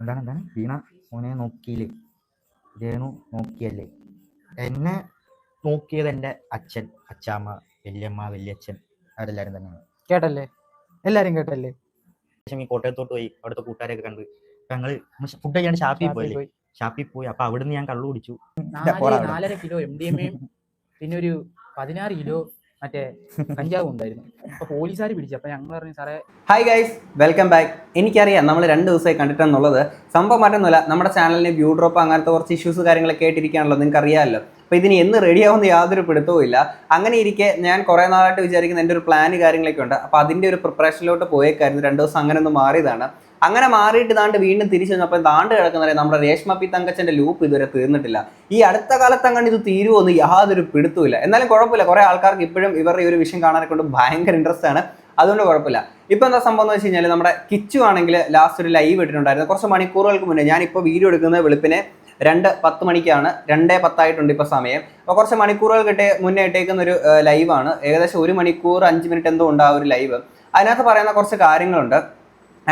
എന്താണ് എന്താണ്? വീണ മോനെ നോക്കിയില്ലേ? രേണു നോക്കിയല്ലേ? എന്നെ നോക്കിയത് എന്റെ അച്ഛൻ അച്ചാമ്മ വല്യമ്മ വല്യച്ഛൻ. അവരെല്ലാവരും തന്നെയാണ്. കേട്ടല്ലേ? എല്ലാരും കേട്ടല്ലേ? ശേഷം ഈ കോട്ടയത്തോട്ട് പോയി അവിടുത്തെ കൂട്ടുകാരെയൊക്കെ കണ്ട് ഞങ്ങൾ ഫുഡ് കഴിയാണ്ട് ഷാപ്പിൽ പോയി. ഷാപ്പിൽ പോയി. അപ്പൊ അവിടുന്ന് ഞാൻ കള്ളു കുടിച്ചു. നാലര കിലോ എം ഡി എം പിന്നെ ഒരു പതിനാറ് കിലോ മറ്റേ കഞ്ചാവ് ഉണ്ടായിരുന്നു. അപ്പൊ പോലീസുകാർ പിടിച്ചു. അപ്പൊ ഞങ്ങൾ പറഞ്ഞു സാറേ ഹായ് ഗൈസ് വെൽക്കം ബാക്ക് എനിക്കറിയാം നമ്മൾ രണ്ട് ദിവസമായി കണ്ടിട്ടെന്നുള്ളത്. സംഭവം മറ്റൊന്നുമല്ല നമ്മുടെ ചാനലിന് വ്യൂ ഡ്രോപ്പ് അങ്ങനത്തെ കുറച്ച് ഇഷ്യൂസ് കാര്യങ്ങളൊക്കെ ആയിട്ടിരിക്കുകയാണല്ലോ നിങ്ങൾക്ക് അറിയാമല്ലോ അപ്പോൾ ഇതിന് എന്ന് റെഡിയാവുന്ന യാതൊരു പിടുത്തവും ഇല്ല. അങ്ങനെ ഇരിക്കെ ഞാൻ കുറേ നാളായിട്ട് വിചാരിക്കുന്ന എന്റെ ഒരു പ്ലാന് കാര്യങ്ങളൊക്കെ ഉണ്ട്. അപ്പോൾ അതിന്റെ ഒരു പ്രിപ്പറേഷനിലോട്ട് പോയേക്കായിരുന്നു. രണ്ട് ദിവസം അങ്ങനെ ഒന്ന് മാറിയതാണ്. അങ്ങനെ മാറിയിട്ട് താണ്ട് വീണ്ടും തിരിച്ചു വന്നപ്പോൾ താണ്ട് കിടക്കുന്ന നമ്മുടെ രേഷ്മ പി തങ്കച്ചന്റെ ലൂപ്പ് ഇതുവരെ തീർന്നിട്ടില്ല. ഈ അടുത്ത കാലത്ത് അങ്ങനെ ഇത് തീരുമോന്ന് യാതൊരു പിടുത്തുമില്ല എന്നാലും കുഴപ്പമില്ല. കുറേ ആൾക്കാർക്ക് ഇപ്പോഴും ഇവരുടെ ഈ ഒരു വിഷയം കാണാനൊക്കെ കൊണ്ട് ഭയങ്കര ഇൻട്രസ്റ്റ് ആണ്. അതുകൊണ്ട് കുഴപ്പമില്ല. ഇപ്പം എന്താ സംഭവം എന്ന് വെച്ച് കഴിഞ്ഞാൽ നമ്മുടെ കിച്ചു ആണെങ്കിൽ ലാസ്റ്റ് ഒരു ലൈവ് ഇട്ടിട്ടുണ്ടായിരുന്നു. കുറച്ച് മണിക്കൂറുകൾക്ക് മുന്നേ ഞാനിപ്പോൾ വീഡിയോ എടുക്കുന്നത് വെളുപ്പിനെ രണ്ട് പത്ത് മണിക്കാണ്. രണ്ടേ പത്തായിട്ടുണ്ട് ഇപ്പോൾ സമയം. അപ്പോൾ കുറച്ച് മണിക്കൂറുകൾ മുന്നേ ഇട്ടേക്കുന്ന ഒരു ലൈവാണ് ഏകദേശം ഒരു മണിക്കൂർ അഞ്ച് മിനിറ്റ് എന്തോ ഉണ്ട് ഒരു ലൈവ് അതിനകത്ത് പറയുന്ന കുറച്ച് കാര്യങ്ങളുണ്ട്.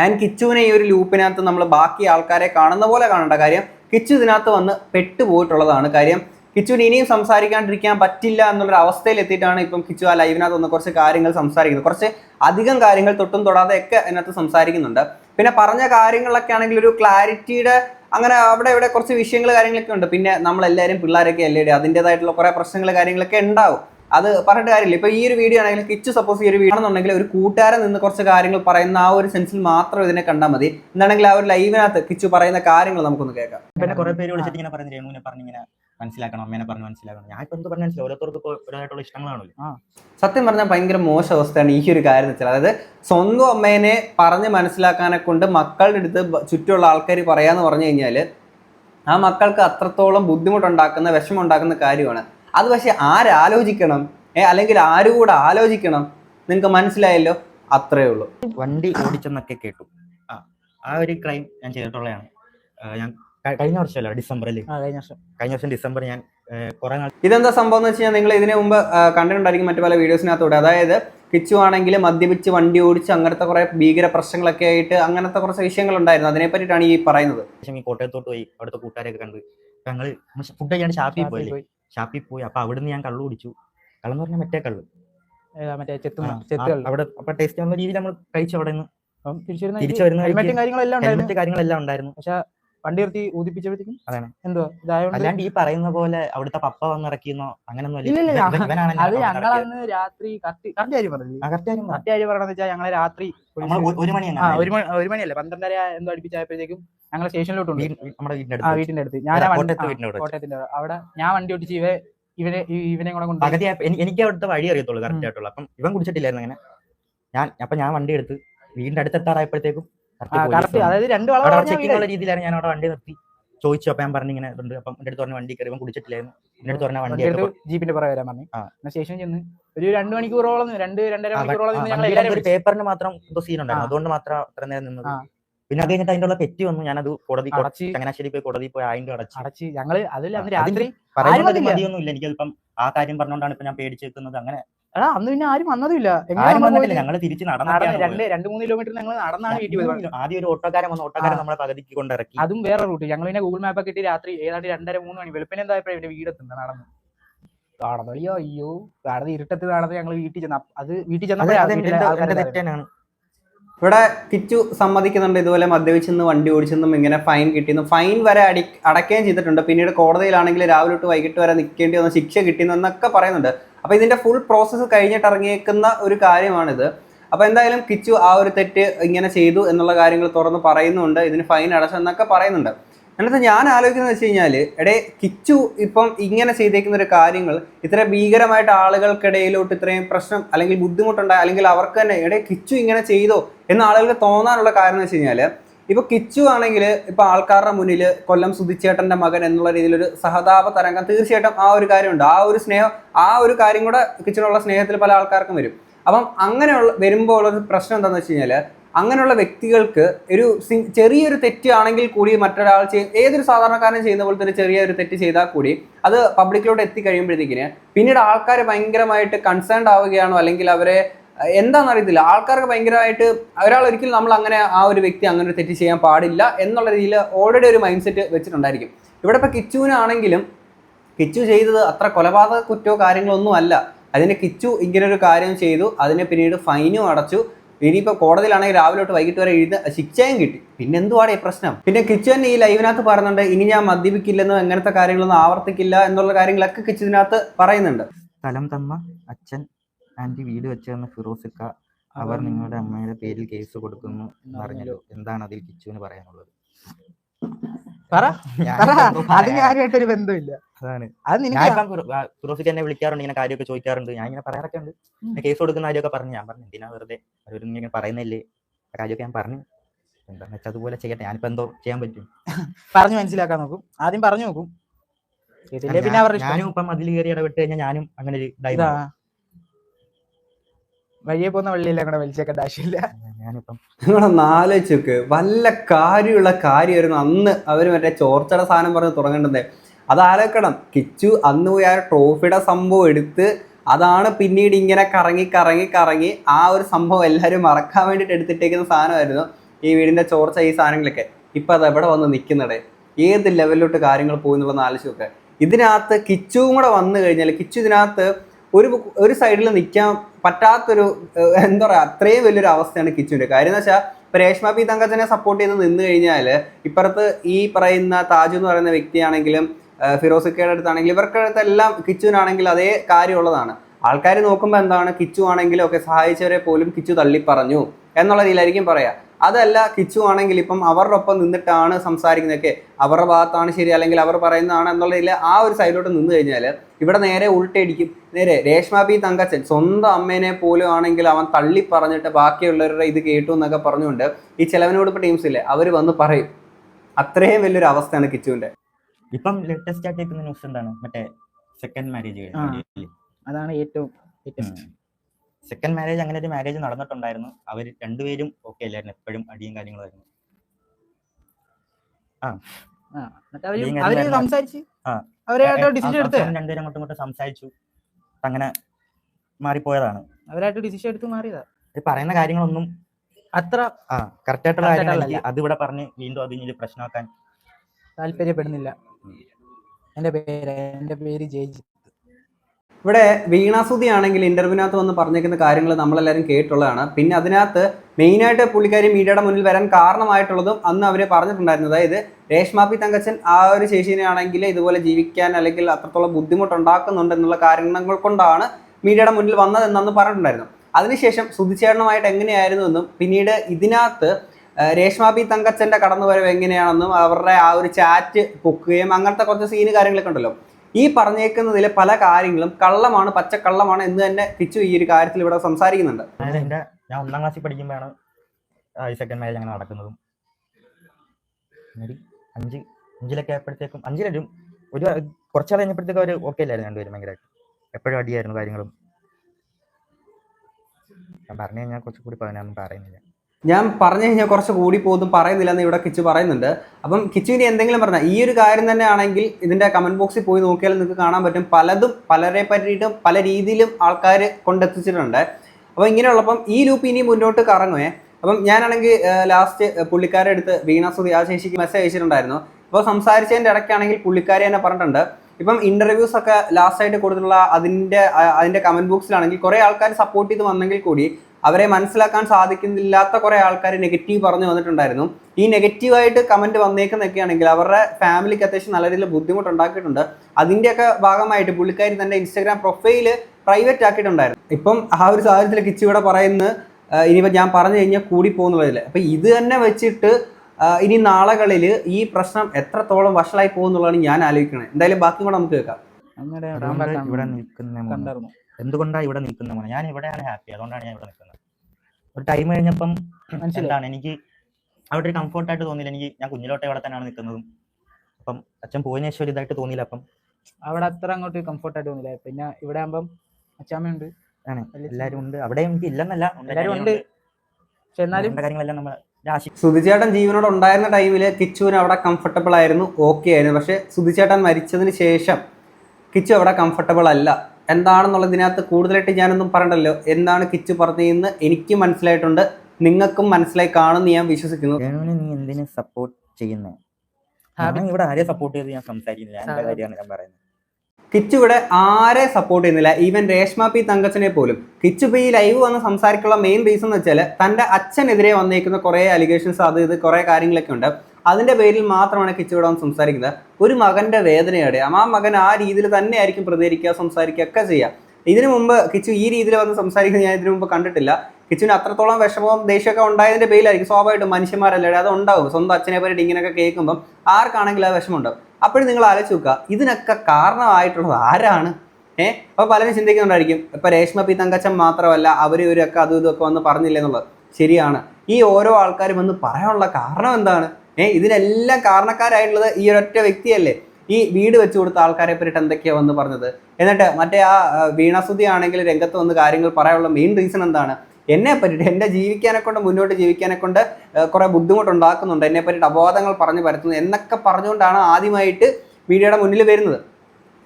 ആൻഡ് കിച്ചുവിനെ ഈ ഒരു ലൂപ്പിനകത്ത് നമ്മൾ ബാക്കി ആൾക്കാരെ കാണുന്ന പോലെ കാണേണ്ട. കാര്യം കിച്ചു ഇതിനകത്ത് വന്ന് പെട്ടുപോയിട്ടുള്ളതാണ്. കാര്യം കിച്ചുവിന് ഇനിയും സംസാരിക്കാണ്ടിരിക്കാൻ പറ്റില്ല എന്നുള്ളൊരു അവസ്ഥയിൽ എത്തിയിട്ടാണ് ഇപ്പം കിച്ചു ആ ലൈവിനകത്ത് വന്ന് കുറച്ച് കാര്യങ്ങൾ സംസാരിക്കുന്നത്. കുറച്ച് അധികം കാര്യങ്ങൾ തൊട്ടും തൊടാതെ ഒക്കെ അതിനകത്ത് സംസാരിക്കുന്നുണ്ട്. പിന്നെ പറഞ്ഞ കാര്യങ്ങളൊക്കെ ആണെങ്കിൽ ഒരു ക്ലാരിറ്റിയുടെ അങ്ങനെ അവിടെ ഇവിടെ കുറച്ച് വിഷയങ്ങൾ കാര്യങ്ങളൊക്കെ ഉണ്ട്. പിന്നെ നമ്മളെല്ലാവരും പിള്ളേരൊക്കെ അല്ലേ അതിന്റെതായിട്ടുള്ള കുറേ പ്രശ്നങ്ങൾ കാര്യങ്ങളൊക്കെ ഉണ്ടാവും. അത് പറഞ്ഞിട്ട് കാര്യമില്ല. ഇപ്പൊ ഈ ഒരു വീഡിയോ ആണെങ്കിൽ കിച്ച് സപ്പോസ് ഈ ഒരു വീഡിയോ ആണെന്നുണ്ടെങ്കിൽ ഒരു കൂട്ടുകാരൻ നിന്ന് കുറച്ച് കാര്യങ്ങൾ പറയുന്ന ആ ഒരു സെൻസിൽ മാത്രം ഇതിനെ കണ്ടാൽ മതി. എന്നാണെങ്കിൽ ആ ഒരു ലൈവിനകത്ത് കിച്ചു പറയുന്ന കാര്യങ്ങൾ നമുക്കൊന്ന് കേൾക്കാം. പിന്നെ കുറെ പേര് വിളിച്ചിട്ട് ഇങ്ങനെ പറയുന്നത് രേണുവിനെ പറഞ്ഞിങ്ങനെ മനസ്സിലാക്കണം അമ്മേനെ പറഞ്ഞ് മനസ്സിലാക്കണം. ഞാൻ ഇപ്പൊ എന്ത് പറഞ്ഞ മനസ്സിലാവും. ഓരോരുത്തർക്ക് ഇപ്പോൾ ഒരായിട്ടുള്ള ഇഷ്ടങ്ങളാണല്ലോ സത്യം പറഞ്ഞാൽ ഭയങ്കര മോശ അവസ്ഥയാണ് ഈ ഒരു കാര്യം വെച്ചാൽ. അതായത് സ്വന്തം അമ്മേനെ പറഞ്ഞ് മനസ്സിലാക്കാനെ കൊണ്ട് മക്കളുടെ അടുത്ത് ചുറ്റുമുള്ള ആൾക്കാർ പറയാന്ന് പറഞ്ഞു കഴിഞ്ഞാൽ ആ മക്കൾക്ക് അത്രത്തോളം ബുദ്ധിമുട്ടുണ്ടാക്കുന്ന വിഷമം ഉണ്ടാക്കുന്ന കാര്യമാണ്. അത് പക്ഷെ ആരാലോചിക്കണം? ഏ അല്ലെങ്കിൽ ആരുകൂടെ ആലോചിക്കണം? നിങ്ങൾക്ക് മനസ്സിലായല്ലോ? അത്രേ ഉള്ളൂ. വണ്ടി ഓടിച്ചെന്നൊക്കെ കേട്ടു. ആ ആ ഒരു ക്രൈം ഞാൻ ചെയ്തിട്ടുള്ളതാണ്. ഞാൻ കഴിഞ്ഞ വർഷമല്ല? ഡിസംബറിൽ ആ കഴിഞ്ഞ വർഷം. കഴിഞ്ഞ വർഷം ഡിസംബർ ഞാൻ കുറെ നാൾ ഇതെന്താ സംഭവം എന്ന് വെച്ച് കഴിഞ്ഞാൽ നിങ്ങൾ ഇതിനു മുമ്പ് കണ്ടിട്ടുണ്ടായിരിക്കും മറ്റു പല വീഡിയോസിനകത്തൂടെ. അതായത് കിച്ചു ആണെങ്കിൽ മദ്യപിച്ച് വണ്ടി ഓടിച്ച് അങ്ങനത്തെ കുറെ ഭീകര പ്രശ്നങ്ങളൊക്കെ ആയിട്ട് അങ്ങനത്തെ കുറച്ച് വിഷയങ്ങൾ ഉണ്ടായിരുന്നു. അതിനെ പറ്റിയിട്ടാണ് ഈ പറയുന്നത്. ഈ കോട്ടയത്തോട്ട് പോയി അവിടുത്തെ കൂട്ടുകാരെയൊക്കെ കണ്ട് ഞങ്ങൾ ഞങ്ങൾ ഫുഡ് ഷാപ്പിൽ ഷാപ്പിൽ പോയി. ഷാപ്പിൽ പോയി. അപ്പൊ അവിടുന്ന് ഞാൻ കള്ളു കുടിച്ചു. കള്ളെന്ന് പറഞ്ഞാൽ മറ്റേ കള്ള്. മറ്റേ ചെത്തു ആ, ചെത്തുകൾ അവിടെ അപ്പോൾ ടേസ്റ്റ് ആവുന്ന രീതിയിൽ നമ്മൾ കഴിച്ചു അവിടെ നിന്ന് തിരിച്ചു വരുന്ന കാര്യങ്ങളെല്ലാം ഉണ്ടായിരുന്നു. പക്ഷെ വണ്ടി നിർത്തി ഊതിപ്പിച്ചപ്പോഴത്തേക്കും അതാണ്. എന്തോ ഇതായോണ്ട് അല്ലാണ്ട് ഈ പറയുന്ന പോലെ അവിടുത്തെ പപ്പ വന്നിറക്കിയെന്നോ അങ്ങനൊന്നും ഇല്ല, ഇല്ല, അത് ഞങ്ങൾ അന്ന് രാത്രി കറക്റ്റ് കറക്റ്റ് കാര്യം. കറക്റ്റ് കാര്യം വെച്ചാൽ ഞങ്ങളെ രാത്രി ഒരു- മണി ആ ഒരു മണി ഒരു മണിയല്ലേ. പന്ത്രണ്ടര എന്തോ അടുപ്പിച്ചായപ്പോഴത്തേക്കും ഞങ്ങളെ സ്റ്റേഷനിലോട്ട് ഉണ്ട് നമ്മുടെ വീടിന്റെ ആ അടുത്ത് വീട്ടിന്റെ അടുത്ത്. ഞാൻ ആ വണ്ടി- കോട്ടയത്തെ ആ, വീടിന്റെ കോട്ടയത്തിന്റെ അവിടെ. അവിടെ ഞാൻ വണ്ടി ഓടിച്ച് ഇവ ഇവനെ ഈ- ഇവനെ കൂടെ കൊണ്ട് പകുതി ആയപ്പോ എനി- എനിക്ക് അവിടുത്തെ വഴി അറിയത്തുള്ളൂ കറക്റ്റ് ആയിട്ടുള്ളൂ. അപ്പം ഇവൻ കുടിച്ചിട്ടില്ലായിരുന്നു അങ്ങനെ. ഞാൻ അപ്പൊ ഞാൻ വണ്ടി എടുത്ത് വീടിന്റെ അടുത്തെത്താറായപ്പോഴത്തേക്കും കറക്റ്റ് അതായത് രണ്ട് വളവ് ചെക്കിംഗ് ഉള്ള രീതിയിലാണ് ഞാൻ അവിടെ വണ്ടി നിർത്തി. ചോദിച്ചു അപ്പൊ ഞാൻ പറഞ്ഞു ഇങ്ങനെ ഇതുണ്ട്. അപ്പം എന്റെ അടുത്ത് പറഞ്ഞ വണ്ടി കയറി കുടിച്ചിട്ടില്ലായിരുന്നു. എന്റെ അടുത്ത് പറഞ്ഞ വണ്ടി ജീപ്പിന്റെ പുറകെ വരാൻ പറഞ്ഞു. ശേഷം ചെന്ന് ഒരു രണ്ട് മണിക്കൂറോളം രണ്ട് രണ്ടര മണിക്കൂറോളം നിന്ന് ഞങ്ങൾ എല്ലാവരും ഒരു പേപ്പറിന് മാത്രം എന്തോ സീൻ ഉണ്ടായിരുന്നു. അതുകൊണ്ട് മാത്രം അത്ര നേരം നിന്നത്. പിന്നെ അത് കഴിഞ്ഞിട്ട് അതിന്റെ ഉള്ള പെറ്റി വന്നു. ഞാനത് കോടതി അടച്ച് ചങ്ങനാശ്ശേരി പോയി കോടതി പോയി രൂപ അടച്ചു. അടച്ച്. ഞങ്ങൾ അതിൽ രാത്രി പറയുന്നത്. മതിയൊന്നും ഇല്ല എനിക്കതിപ്പം ആ കാര്യം പറഞ്ഞുകൊണ്ടാണ് ഇപ്പൊ ഞാൻ പേടിച്ച് നിൽക്കുന്നത്. അങ്ങനെ എടാ അന്ന് പിന്നെ ആരും വന്നതുമില്ല. ആരും വന്നിട്ടില്ല. ഞങ്ങൾ തിരിച്ച് നടന്ന് രണ്ട് രണ്ട് മൂന്ന് കിലോമീറ്റർ ഞങ്ങൾ നടന്നാണ് വീട്ടിൽ പോയത്. ആദ്യം ഒരു ഓട്ടോക്കാരൻ വന്ന് ഓട്ടോക്കാരൻ നമ്മളെ പകുതിക്ക് കൊണ്ടിറക്കി അതും വേറെ റൂട്ട് ഞങ്ങൾ പിന്നെ ഗൂഗിൾ മാപ്പ് കിട്ടി രാത്രി ഏതാണ്ട് രണ്ടര മൂന്ന് മണി. വെളുപ്പിന് എന്തായപ്പോഴും എന്റെ വീടെത്തുന്നത് നടന്നു? കാണുന്നോ അയ്യോ. കാണത് ഇരുട്ടത്ത് കാണുന്നത് ഞങ്ങൾ വീട്ടിൽ ചെന്ന. അത് വീട്ടിൽ ചെന്നപ്പോഴാണ് ഇവിടെ കിച്ചു സമ്മതിക്കുന്നുണ്ട് ഇതുപോലെ മദ്യപിച്ചെന്ന് വണ്ടി ഓടിച്ചെന്നും ഇങ്ങനെ ഫൈൻ കിട്ടിയെന്നും. ഫൈൻ വരെ അടി അടയ്ക്കുകയും ചെയ്തിട്ടുണ്ട്. പിന്നീട് കോടതിയിലാണെങ്കിൽ രാവിലെ തൊട്ട് വൈകിട്ട് വരെ നിൽക്കേണ്ടി വന്ന ശിക്ഷ കിട്ടിയെന്നൊക്കെ പറയുന്നുണ്ട്. അപ്പോൾ ഇതിന്റെ ഫുൾ പ്രോസസ്സ് കഴിഞ്ഞിട്ട് ഇറങ്ങിയേക്കുന്ന ഒരു കാര്യമാണിത്. അപ്പോൾ എന്തായാലും കിച്ചു ആ ഒരു തെറ്റ് ഇങ്ങനെ ചെയ്തു എന്നുള്ള കാര്യങ്ങൾ തുറന്ന് പറയുന്നുണ്ട്. ഇതിന് ഫൈൻ അടച്ചെന്നൊക്കെ പറയുന്നുണ്ട്. എന്നിട്ട് ഞാൻ ആലോചിക്കുന്നത് വെച്ച് കഴിഞ്ഞാൽ എടേ കിച്ചു ഇപ്പം ഇങ്ങനെ ചെയ്തേക്കുന്ന ഒരു കാര്യങ്ങൾ ഇത്ര ഭീകരമായിട്ട് ആളുകൾക്കിടയിലോട്ട് ഇത്രയും പ്രശ്നം അല്ലെങ്കിൽ ബുദ്ധിമുട്ടുണ്ടായി അല്ലെങ്കിൽ അവർക്ക് തന്നെ എടേ കിച്ചു ഇങ്ങനെ ചെയ്തോ എന്ന് ആളുകൾക്ക് തോന്നാനുള്ള കാരണം എന്ന് വെച്ച് കഴിഞ്ഞാൽ ഇപ്പൊ കിച്ചു ആണെങ്കിൽ ഇപ്പൊ ആൾക്കാരുടെ മുന്നിൽ കൊല്ലം സുധിച്ചേട്ടന്റെ മകൻ എന്നുള്ള രീതിയിൽ ഒരു സഹതാപ തരംഗം തീർച്ചയായിട്ടും ആ ഒരു കാര്യമുണ്ട്. ആ ഒരു സ്നേഹം ആ ഒരു കാര്യം കൂടെ കിച്ചനുള്ള സ്നേഹത്തിൽ പല ആൾക്കാർക്കും വരും. അപ്പം അങ്ങനെയുള്ള വരുമ്പോൾ ഉള്ള പ്രശ്നം എന്താണെന്ന് വെച്ച് കഴിഞ്ഞാൽ അങ്ങനെയുള്ള വ്യക്തികൾക്ക് ഒരു ചെറിയൊരു തെറ്റ് ആണെങ്കിൽ കൂടി മറ്റൊരാൾ ചെയ്യും ഏതൊരു സാധാരണക്കാരൻ ചെയ്യുന്ന പോലത്തെ ഒരു ചെറിയൊരു തെറ്റ് ചെയ്താൽ കൂടി അത് പബ്ലിക്കിലോട്ട് എത്തിക്കഴിയുമ്പോഴത്തേക്കിന് പിന്നീട് ആൾക്കാർ ഭയങ്കരമായിട്ട് കൺസേൺഡ് ആവുകയാണോ അല്ലെങ്കിൽ അവരെ എന്താണെന്ന് അറിയത്തില്ല ആൾക്കാർക്ക് ഭയങ്കരമായിട്ട് ഒരാൾ ഒരിക്കലും നമ്മൾ അങ്ങനെ ആ ഒരു വ്യക്തി അങ്ങനെ ഒരു തെറ്റ് ചെയ്യാൻ പാടില്ല എന്നുള്ള രീതിയിൽ ഓൾറെഡി ഒരു മൈൻഡ് സെറ്റ് വെച്ചിട്ടുണ്ടായിരിക്കും. ഇവിടെ ഇപ്പോൾ കിച്ചുവിനാണെങ്കിലും കിച്ചു ചെയ്തത് അത്ര കൊലപാതക കുറ്റോ കാര്യങ്ങളോ ഒന്നും അല്ല. അതിന് കിച്ചു ഇങ്ങനെ ഒരു കാര്യം ചെയ്തു. അതിനെ പിന്നീട് ഫൈനും അടച്ചു. ഇനിയിപ്പോൾ കോടതിയിലാണെങ്കിൽ രാവിലെ തൊട്ട് വൈകിട്ട് വരെ എഴുതി ശിക്ഷയും കിട്ടി. പിന്നെ എന്തുവാണ് ഈ പ്രശ്നം? പിന്നെ കിച്ചു തന്നെ ഈ ലൈവിനകത്ത് പറയുന്നുണ്ട് ഇനി ഞാൻ മദ്യപിക്കില്ലെന്നോ എങ്ങനത്തെ കാര്യങ്ങളൊന്നും ആവർത്തിക്കില്ല എന്നുള്ള കാര്യങ്ങളൊക്കെ കിച്ചു ഇതിനകത്ത് പറയുന്നുണ്ട്. സ്ഥലം തമ്മ അച്ഛൻ ആന്റി വീട് വെച്ച് തന്ന ഫിറോസിക്ക അവർ നിങ്ങളുടെ അമ്മയുടെ പേരിൽ കേസ് കൊടുക്കുന്നു പറഞ്ഞല്ലോ. എന്താണ് അതിൽ കിച്ചുവിന് പറയാനുള്ളത്? പറ. ബന്ധമില്ല. അതാണ്. അത് ഞാൻ നിനക്ക് ഇപ്പം ഫിറോ- ആ, എന്നെ വിളിക്കാറുണ്ട് ഇങ്ങനെ കാര്യമൊക്കെ ചോദിക്കാറുണ്ട്. ഞാൻ ഇങ്ങനെ പറയാറൊക്കെ ഉണ്ട്. കേസ് കൊടുക്കുന്ന കാര്യമൊക്കെ പറഞ്ഞു. ഞാൻ പറഞ്ഞു എന്തിനാ വെറുതെ അവരൊന്നും ഇങ്ങനെ പറയുന്നില്ലേ? കാര്യമൊക്കെ ഞാൻ പറഞ്ഞു. എന്താണെന്ന് വെച്ചാൽ അതുപോലെ ചെയ്യട്ടെ. ഞാനിപ്പോ എന്തോ ചെയ്യാൻ പറ്റും. പറഞ്ഞു മനസ്സിലാക്കാൻ നോക്കും. ആദ്യം പറഞ്ഞു നോക്കും. പിന്നെ. ഞാനും ഇപ്പം അതിൽ കയറി ഇടപെട്ട് കഴിഞ്ഞാൽ ഞാനും അങ്ങനെ ഒരു ഇതായി. വഴിയെ പോകുന്ന വള്ളിയില്ല അങ്ങനെ വലിച്ചേക്കേണ്ട ആവശ്യമില്ല ഞാനിപ്പം ആലോചിച്ചോക്ക് വല്ല കാര്യമുള്ള കാര്യമായിരുന്നു അന്ന് അവർ മറ്റേ ചോർച്ചയുടെ സാധനം പറഞ്ഞ് തുടങ്ങേണ്ടത്. അത് ആലോചിക്കണം കിച്ചു അന്ന് പോയി ആ ട്രോഫിയുടെ സംഭവം എടുത്ത് അതാണ് പിന്നീട് ഇങ്ങനെ കറങ്ങി കറങ്ങി കറങ്ങി ആ ഒരു സംഭവം എല്ലാവരും മറക്കാൻ വേണ്ടിയിട്ട് എടുത്തിട്ടേക്കുന്ന സാധനമായിരുന്നു ഈ വീടിന്റെ ചോർച്ച ഈ സാധനങ്ങളൊക്കെ. ഇപ്പൊ അത് എവിടെ വന്ന് നിൽക്കുന്നത് ഏത് ലെവലിലോട്ട് കാര്യങ്ങൾ പോയി എന്നുള്ള ആലോചിച്ച് ഇതിനകത്ത് കിച്ചുവും കൂടെ വന്നു കഴിഞ്ഞാൽ കിച്ചു ഇതിനകത്ത് ഒരു ഒരു സൈഡിൽ നിൽക്കാൻ പറ്റാത്തൊരു എന്താ പറയുക അത്രയും വലിയൊരു അവസ്ഥയാണ് കിച്ചുവിന്റെ. കാര്യം എന്ന് വെച്ചാൽ ഇപ്പം രേഷ്മ പി തങ്കച്ചനെ സപ്പോർട്ട് ചെയ്ത് നിന്ന് കഴിഞ്ഞാൽ ഇപ്പുറത്ത് ഈ പറയുന്ന താജു എന്ന് പറയുന്ന വ്യക്തിയാണെങ്കിലും ഫിറോസിക്കയുടെ അടുത്താണെങ്കിലും ഇവർക്ക് അടുത്തെല്ലാം കിച്ചുവിനാണെങ്കിലും അതേ കാര്യമുള്ളതാണ്. ആൾക്കാർ നോക്കുമ്പോൾ എന്താണ് കിച്ചു ആണെങ്കിലും ഒക്കെ സഹായിച്ചവരെ പോലും കിച്ചു തള്ളി പറഞ്ഞു എന്നുള്ള രീതിയിലായിരിക്കും പറയാ. അതല്ല കിച്ചു ആണെങ്കിൽ ഇപ്പം അവരുടെ ഒപ്പം നിന്നിട്ടാണ് സംസാരിക്കുന്നതൊക്കെ. അവരുടെ ഭാഗത്താണ് ശരി അല്ലെങ്കിൽ അവർ പറയുന്നതാണ് എന്നുള്ളതിൽ രീതിയിൽ ആ ഒരു സൈഡിലോട്ട് നിന്ന് കഴിഞ്ഞാൽ ഇവിടെ നേരെ ഉൾട്ടടിക്കും നേരെ രേഷ്മ പി തങ്കച്ചൻ സ്വന്തം അമ്മേനെ പോലും ആണെങ്കിൽ അവൻ തള്ളി പറഞ്ഞിട്ട് ബാക്കിയുള്ളവരുടെ ഇത് കേട്ടു എന്നൊക്കെ പറഞ്ഞുകൊണ്ട് ഈ ചെലവിനോട് ഇപ്പം ടീംസ് ഇല്ലേ അവർ വന്ന് പറയും. അത്രയും വലിയൊരു അവസ്ഥയാണ് കിച്ചുവിന്റെ ഇപ്പം ലേറ്റസ്റ്റ് ആയിട്ട് ന്യൂസ് എന്താണ്? മറ്റേ സെക്കൻഡ് മാരേജ്. അതാണ് ഏറ്റവും ഏറ്റവും സെക്കൻഡ് മാരേജ് അങ്ങനെ ഒരു മാരേജ് നടന്നിട്ടുണ്ടായിരുന്നു. അവർ രണ്ടുപേരും ഓക്കെ അല്ലായിരുന്നു. എപ്പോഴും അടിയും കാര്യങ്ങളായിരുന്നു ആ. രണ്ടുപേരും അങ്ങോട്ടും ഇങ്ങോട്ടും സംസാരിച്ചു. അങ്ങനെ മാറിപ്പോയതാണ്. അവരായിട്ട് ഡിസിഷൻ എടുത്ത് മാറിയതാ? ഇത് പറയുന്ന കാര്യങ്ങളൊന്നും അത്ര ആ കറക്റ്റ് ആയിട്ടുള്ള അത് ഇവിടെ അതിവിടെ പറഞ്ഞ് വീണ്ടും അതിനൊരു പ്രശ്നമാക്കാൻ താല്പര്യപ്പെടുന്നില്ല. എന്റെ പേര് എന്റെ പേര് ജയിജി ഇവിടെ വീണാസുതി ആണെങ്കിൽ ഇന്റർവ്യൂവിനകത്ത് വന്ന് പറഞ്ഞേക്കുന്ന കാര്യങ്ങൾ നമ്മളെല്ലാവരും കേട്ടുള്ളതാണ്. പിന്നെ അതിനകത്ത് മെയിനായിട്ട് പുള്ളിക്കാരി മീഡിയയുടെ മുന്നിൽ വരാൻ കാരണമായിട്ടുള്ളതും അന്ന് അവർ പറഞ്ഞിട്ടുണ്ടായിരുന്നു. അതായത് രേഷ്മാപി തങ്കച്ചൻ ആ ഒരു ശേഷിനെ ആണെങ്കിൽ ഇതുപോലെ ജീവിക്കാൻ അല്ലെങ്കിൽ അത്രത്തോളം ബുദ്ധിമുട്ടുണ്ടാക്കുന്നുണ്ട് എന്നുള്ള കാരണങ്ങൾ കൊണ്ടാണ് മീഡിയയുടെ മുന്നിൽ വന്നതെന്ന് പറഞ്ഞിട്ടുണ്ടായിരുന്നു. അതിനുശേഷം സുധിച്ചേട്ടനുമായിട്ട് എങ്ങനെയായിരുന്നു എന്നും പിന്നീട് ഇതിനകത്ത് രേഷ്മാബി തങ്കച്ചന്റെ കടന്നുവരവ് എങ്ങനെയാണെന്നും അവരുടെ ആ ഒരു ചാറ്റ് പൊക്കുകയും അങ്ങനത്തെ കുറച്ച് സീന് കാര്യങ്ങളൊക്കെ ഉണ്ടല്ലോ. ഈ പറഞ്ഞേക്കുന്നതിലെ പല കാര്യങ്ങളും കള്ളമാണ് പച്ചക്കള്ളമാണ് എന്ന് തന്നെ കിച്ചു ഈ ഒരു കാര്യത്തിൽ ഇവിടെ സംസാരിക്കുന്നുണ്ട്. അതായത് ഞാൻ ഒന്നാം ക്ലാസ്സിൽ പഠിക്കുമ്പോഴാണ് സെക്കൻഡ് മാരേജ് അങ്ങനെ നടക്കുന്നതും. അഞ്ച് അഞ്ചിലൊക്കെ ആയപ്പോഴത്തേക്കും അഞ്ചിലും ഒരു കുറച്ചാൾ കഴിഞ്ഞപ്പോഴത്തേക്കും അവർ ഓക്കെ അല്ലായിരുന്നു രണ്ടുപേരും ഭയങ്കരമായിട്ട്. എപ്പോഴും അടിയായിരുന്നു കാര്യങ്ങളും. ഞാൻ പറഞ്ഞു കഴിഞ്ഞാൽ കുറച്ചുകൂടി പറയാനൊന്നും പറയുന്നില്ല. ഞാൻ പറഞ്ഞു കഴിഞ്ഞാൽ കുറച്ച് കൂടി പോകുന്നു പറയുന്നില്ല എന്ന് ഇവിടെ കിച്ചു പറയുന്നുണ്ട്. അപ്പം കിച്ചുവിന് എന്തെങ്കിലും പറഞ്ഞാൽ ഈ ഒരു കാര്യം തന്നെ ആണെങ്കിൽ ഇതിന്റെ കമന്റ് ബോക്സിൽ പോയി നോക്കിയാൽ നിങ്ങൾക്ക് കാണാൻ പറ്റും. പലതും പലരെ പറ്റിയിട്ടും പല രീതിയിലും ആൾക്കാർ കൊണ്ടെത്തിച്ചിട്ടുണ്ട്. അപ്പോൾ ഇങ്ങനെയുള്ളപ്പം ഈ ലൂപ്പ് ഇനി മുന്നോട്ട് കറങ്ങുവേ. അപ്പം ഞാനാണെങ്കിൽ ലാസ്റ്റ് പുള്ളിക്കാരെ അടുത്ത് വീണാസുതി ആ ശേഷിക്ക് മെസ്സേജ് അയച്ചിട്ടുണ്ടായിരുന്നു. അപ്പോൾ സംസാരിച്ചതിന്റെ ഇടയ്ക്കാണെങ്കിൽ പുള്ളിക്കാരി തന്നെ പറഞ്ഞിട്ടുണ്ട്. ഇപ്പം ഇന്റർവ്യൂസ് ഒക്കെ ലാസ്റ്റ് ആയിട്ട് കൊടുത്തിട്ടുള്ള അതിന്റെ അതിന്റെ കമന്റ് ബോക്സിലാണെങ്കിൽ കുറേ ആൾക്കാർ സപ്പോർട്ട് ചെയ്ത് വന്നെങ്കിൽ കൂടി അവരെ മനസ്സിലാക്കാൻ സാധിക്കുന്നില്ലാത്ത കുറേ ആൾക്കാർ നെഗറ്റീവ് പറഞ്ഞു വന്നിട്ടുണ്ടായിരുന്നു. ഈ നെഗറ്റീവായിട്ട് കമന്റ് വന്നേക്കുന്നൊക്കെ ആണെങ്കിൽ അവരുടെ ഫാമിലിക്ക് അത്യാവശ്യം നല്ല രീതിയിൽ ബുദ്ധിമുട്ടുണ്ടാക്കിയിട്ടുണ്ട്. അതിന്റെയൊക്കെ ഭാഗമായിട്ട് പുള്ളിക്കാരി തന്റെ ഇൻസ്റ്റാഗ്രാം പ്രൊഫൈൽ പ്രൈവറ്റ് ആക്കിയിട്ടുണ്ടായിരുന്നു. ഇപ്പം ആ ഒരു സാഹചര്യത്തിൽ കിച്ചിവിടെ പറയുന്ന. പറയുന്നത് ഇനിയിപ്പോൾ ഞാൻ പറഞ്ഞു കഴിഞ്ഞാൽ കൂടി പോകുന്നുള്ളതിൽ അപ്പൊ ഇത് തന്നെ വെച്ചിട്ട് ഇനി നാളുകളിൽ ഈ പ്രശ്നം എത്രത്തോളം വഷളായി പോകുന്നുള്ളതാണ് ഞാൻ ആലോചിക്കുന്നത്. എന്തായാലും ബാക്കി കൂടെ നമുക്ക് കേൾക്കാം. ഇവിടെ നിൽക്കുന്ന എന്തുകൊണ്ടാണ് ഇവിടെ നിൽക്കുന്ന ഞാൻ ഇവിടെയാണ് ഹാപ്പി. അതുകൊണ്ടാണ് ഞാൻ ഇവിടെ നിൽക്കുന്നത്. ഒരു ടൈം കഴിഞ്ഞപ്പം മനസ്സിലാണ് എന്താണ് എനിക്ക് അവിടെ ഒരു കംഫർട്ടായിട്ട് തോന്നിയില്ല. എനിക്ക് ഞാൻ കുഞ്ഞിലോട്ടെ അവിടെ തന്നെയാണ് നിൽക്കുന്നതും. അപ്പം അച്ഛൻ പോയതിനു ശേഷം ഇതായിട്ട് തോന്നിയില്ല. അപ്പം അവിടെ അത്ര അങ്ങോട്ട് കംഫർട്ട് ആയിട്ട് തോന്നില്ല പിന്നെ ഇവിടെ ആകുമ്പം അച്ഛാമ്മയുണ്ട് ആണ്. എല്ലാരും ഉണ്ട്. അവിടെ എനിക്ക് ഇല്ലെന്നല്ല. എല്ലാരും ഉണ്ട്. പക്ഷെ എന്നാലും കാര്യങ്ങളെല്ലാം നമ്മൾ രാശി സുധിച്ചേട്ടൻ ജീവനോട് ഉണ്ടായിരുന്ന ടൈമിൽ കിച്ചുവിന് അവിടെ കംഫർട്ടബിൾ ആയിരുന്നു. ഓക്കെ ആയിരുന്നു. പക്ഷെ സുധിചേട്ടൻ മരിച്ചതിന് ശേഷം കിച്ചു അവിടെ കംഫർട്ടബിൾ അല്ല. എന്താണെന്നുള്ളതിനകത്ത് കൂടുതലായിട്ട് ഞാനൊന്നും പറയണ്ടല്ലോ. എന്താണ് കിച്ച് പറഞ്ഞതെന്ന് എനിക്ക് മനസ്സിലായിട്ടുണ്ട്. നിങ്ങൾക്കും മനസ്സിലായി കാണുമെന്ന് ഞാൻ വിശ്വസിക്കുന്നു. നീ എന്തിനു സപ്പോർട്ട് ചെയ്യുന്നത് ഇവിടെ ആരെ സപ്പോർട്ട് ചെയ്ത് ഞാൻ സംസാരിക്കുന്നില്ല? എന്റെ സാ- കാര്യമാണ് ഞാൻ പറയുന്നത്. കിച്ചു ഇവിടെ ആരെ സപ്പോർട്ട് ചെയ്യുന്നില്ല. ഈവൻ രേഷ്മ പി തങ്കച്ചനെ പോലും. കിച്ചു പി ലൈവ് വന്ന് സംസാരിക്കാനുള്ള മെയിൻ റീസൺ എന്ന് വെച്ചാൽ തന്റെ അച്ഛനെതിരെ വന്നേക്കുന്ന കുറെ അലിഗേഷൻസ് അത് ഇത് കുറെ കാര്യങ്ങളൊക്കെ ഉണ്ട്. അതിന്റെ പേരിൽ മാത്രമാണ് കിച്ചു ഇവിടെ സംസാരിക്കുന്നത്. ഒരു മകന്റെ വേദനയോടെ. ആ മകൻ ആ രീതിയിൽ തന്നെയായിരിക്കും പ്രതികരിക്കുക സംസാരിക്കുക ഒക്കെ ചെയ്യുക. ഇതിനു മുമ്പ് കിച്ചു ഈ രീതിയിൽ വന്ന് സംസാരിക്കുന്നത് ഞാൻ ഇതിനു മുമ്പ് കണ്ടിട്ടില്ല. കിച്ചുവിന് അത്രത്തോളം വിഷമവും ദേഷ്യമൊക്കെ ഉണ്ടായതിന്റെ പേരിലായിരിക്കും സ്വാഭാവികമായിട്ടും മനുഷ്യന്മാരല്ലേ അത് ഉണ്ടാവും സ്വന്തം അച്ഛനെ പറ്റിയിട്ട് ഇങ്ങനെയൊക്കെ കേൾക്കുമ്പോൾ ആർക്കാണെങ്കിലും വിഷമം വിഷമമുണ്ടാവും അപ്പോഴും നിങ്ങൾ ആലോചിച്ച് നോക്കുക ഇതിനൊക്കെ കാരണമായിട്ടുള്ളത് ആരാണ്? ഏഹ് അപ്പൊ പലരും ചിന്തിക്കുന്നുണ്ടായിരിക്കും ഇപ്പൊ രേഷ്മ പി തങ്കച്ചൻ മാത്രമല്ല അവർ ഇവരൊക്കെ അതും ഇതൊക്കെ വന്ന് പറഞ്ഞില്ല എന്നുള്ളത്. ശരിയാണ്. ഈ ഓരോ ആൾക്കാരും വന്ന് പറയാനുള്ള കാരണം എന്താണ്? ഏഹ് ഇതിനെല്ലാം കാരണക്കാരായിട്ടുള്ളത് ഈ ഒരൊറ്റ വ്യക്തിയല്ലേ? ഈ വീട് വെച്ചു കൊടുത്ത ആൾക്കാരെ പറ്റിയിട്ട് എന്തൊക്കെയാ വന്ന് പറഞ്ഞത്? എന്നിട്ട് മറ്റേ ആ ആ, വീണാസുതി ആണെങ്കിൽ രംഗത്ത് വന്ന് കാര്യങ്ങൾ പറയാനുള്ള മെയിൻ റീസൺ എന്താണ്? എന്നെ പറ്റിയിട്ട് എന്റെ ജീവിക്കാനെ കൊണ്ട് മുന്നോട്ട് ജീവിക്കാനെ കൊണ്ട് കുറെ ബുദ്ധിമുട്ടുണ്ടാക്കുന്നുണ്ട്. എന്നെ പറ്റിയിട്ട് അപവാദങ്ങൾ പറഞ്ഞു പരത്തുന്നു. എന്നൊക്കെ പറഞ്ഞുകൊണ്ടാണ് ആദ്യമായിട്ട് മീഡിയയുടെ മുന്നിൽ വരുന്നത്.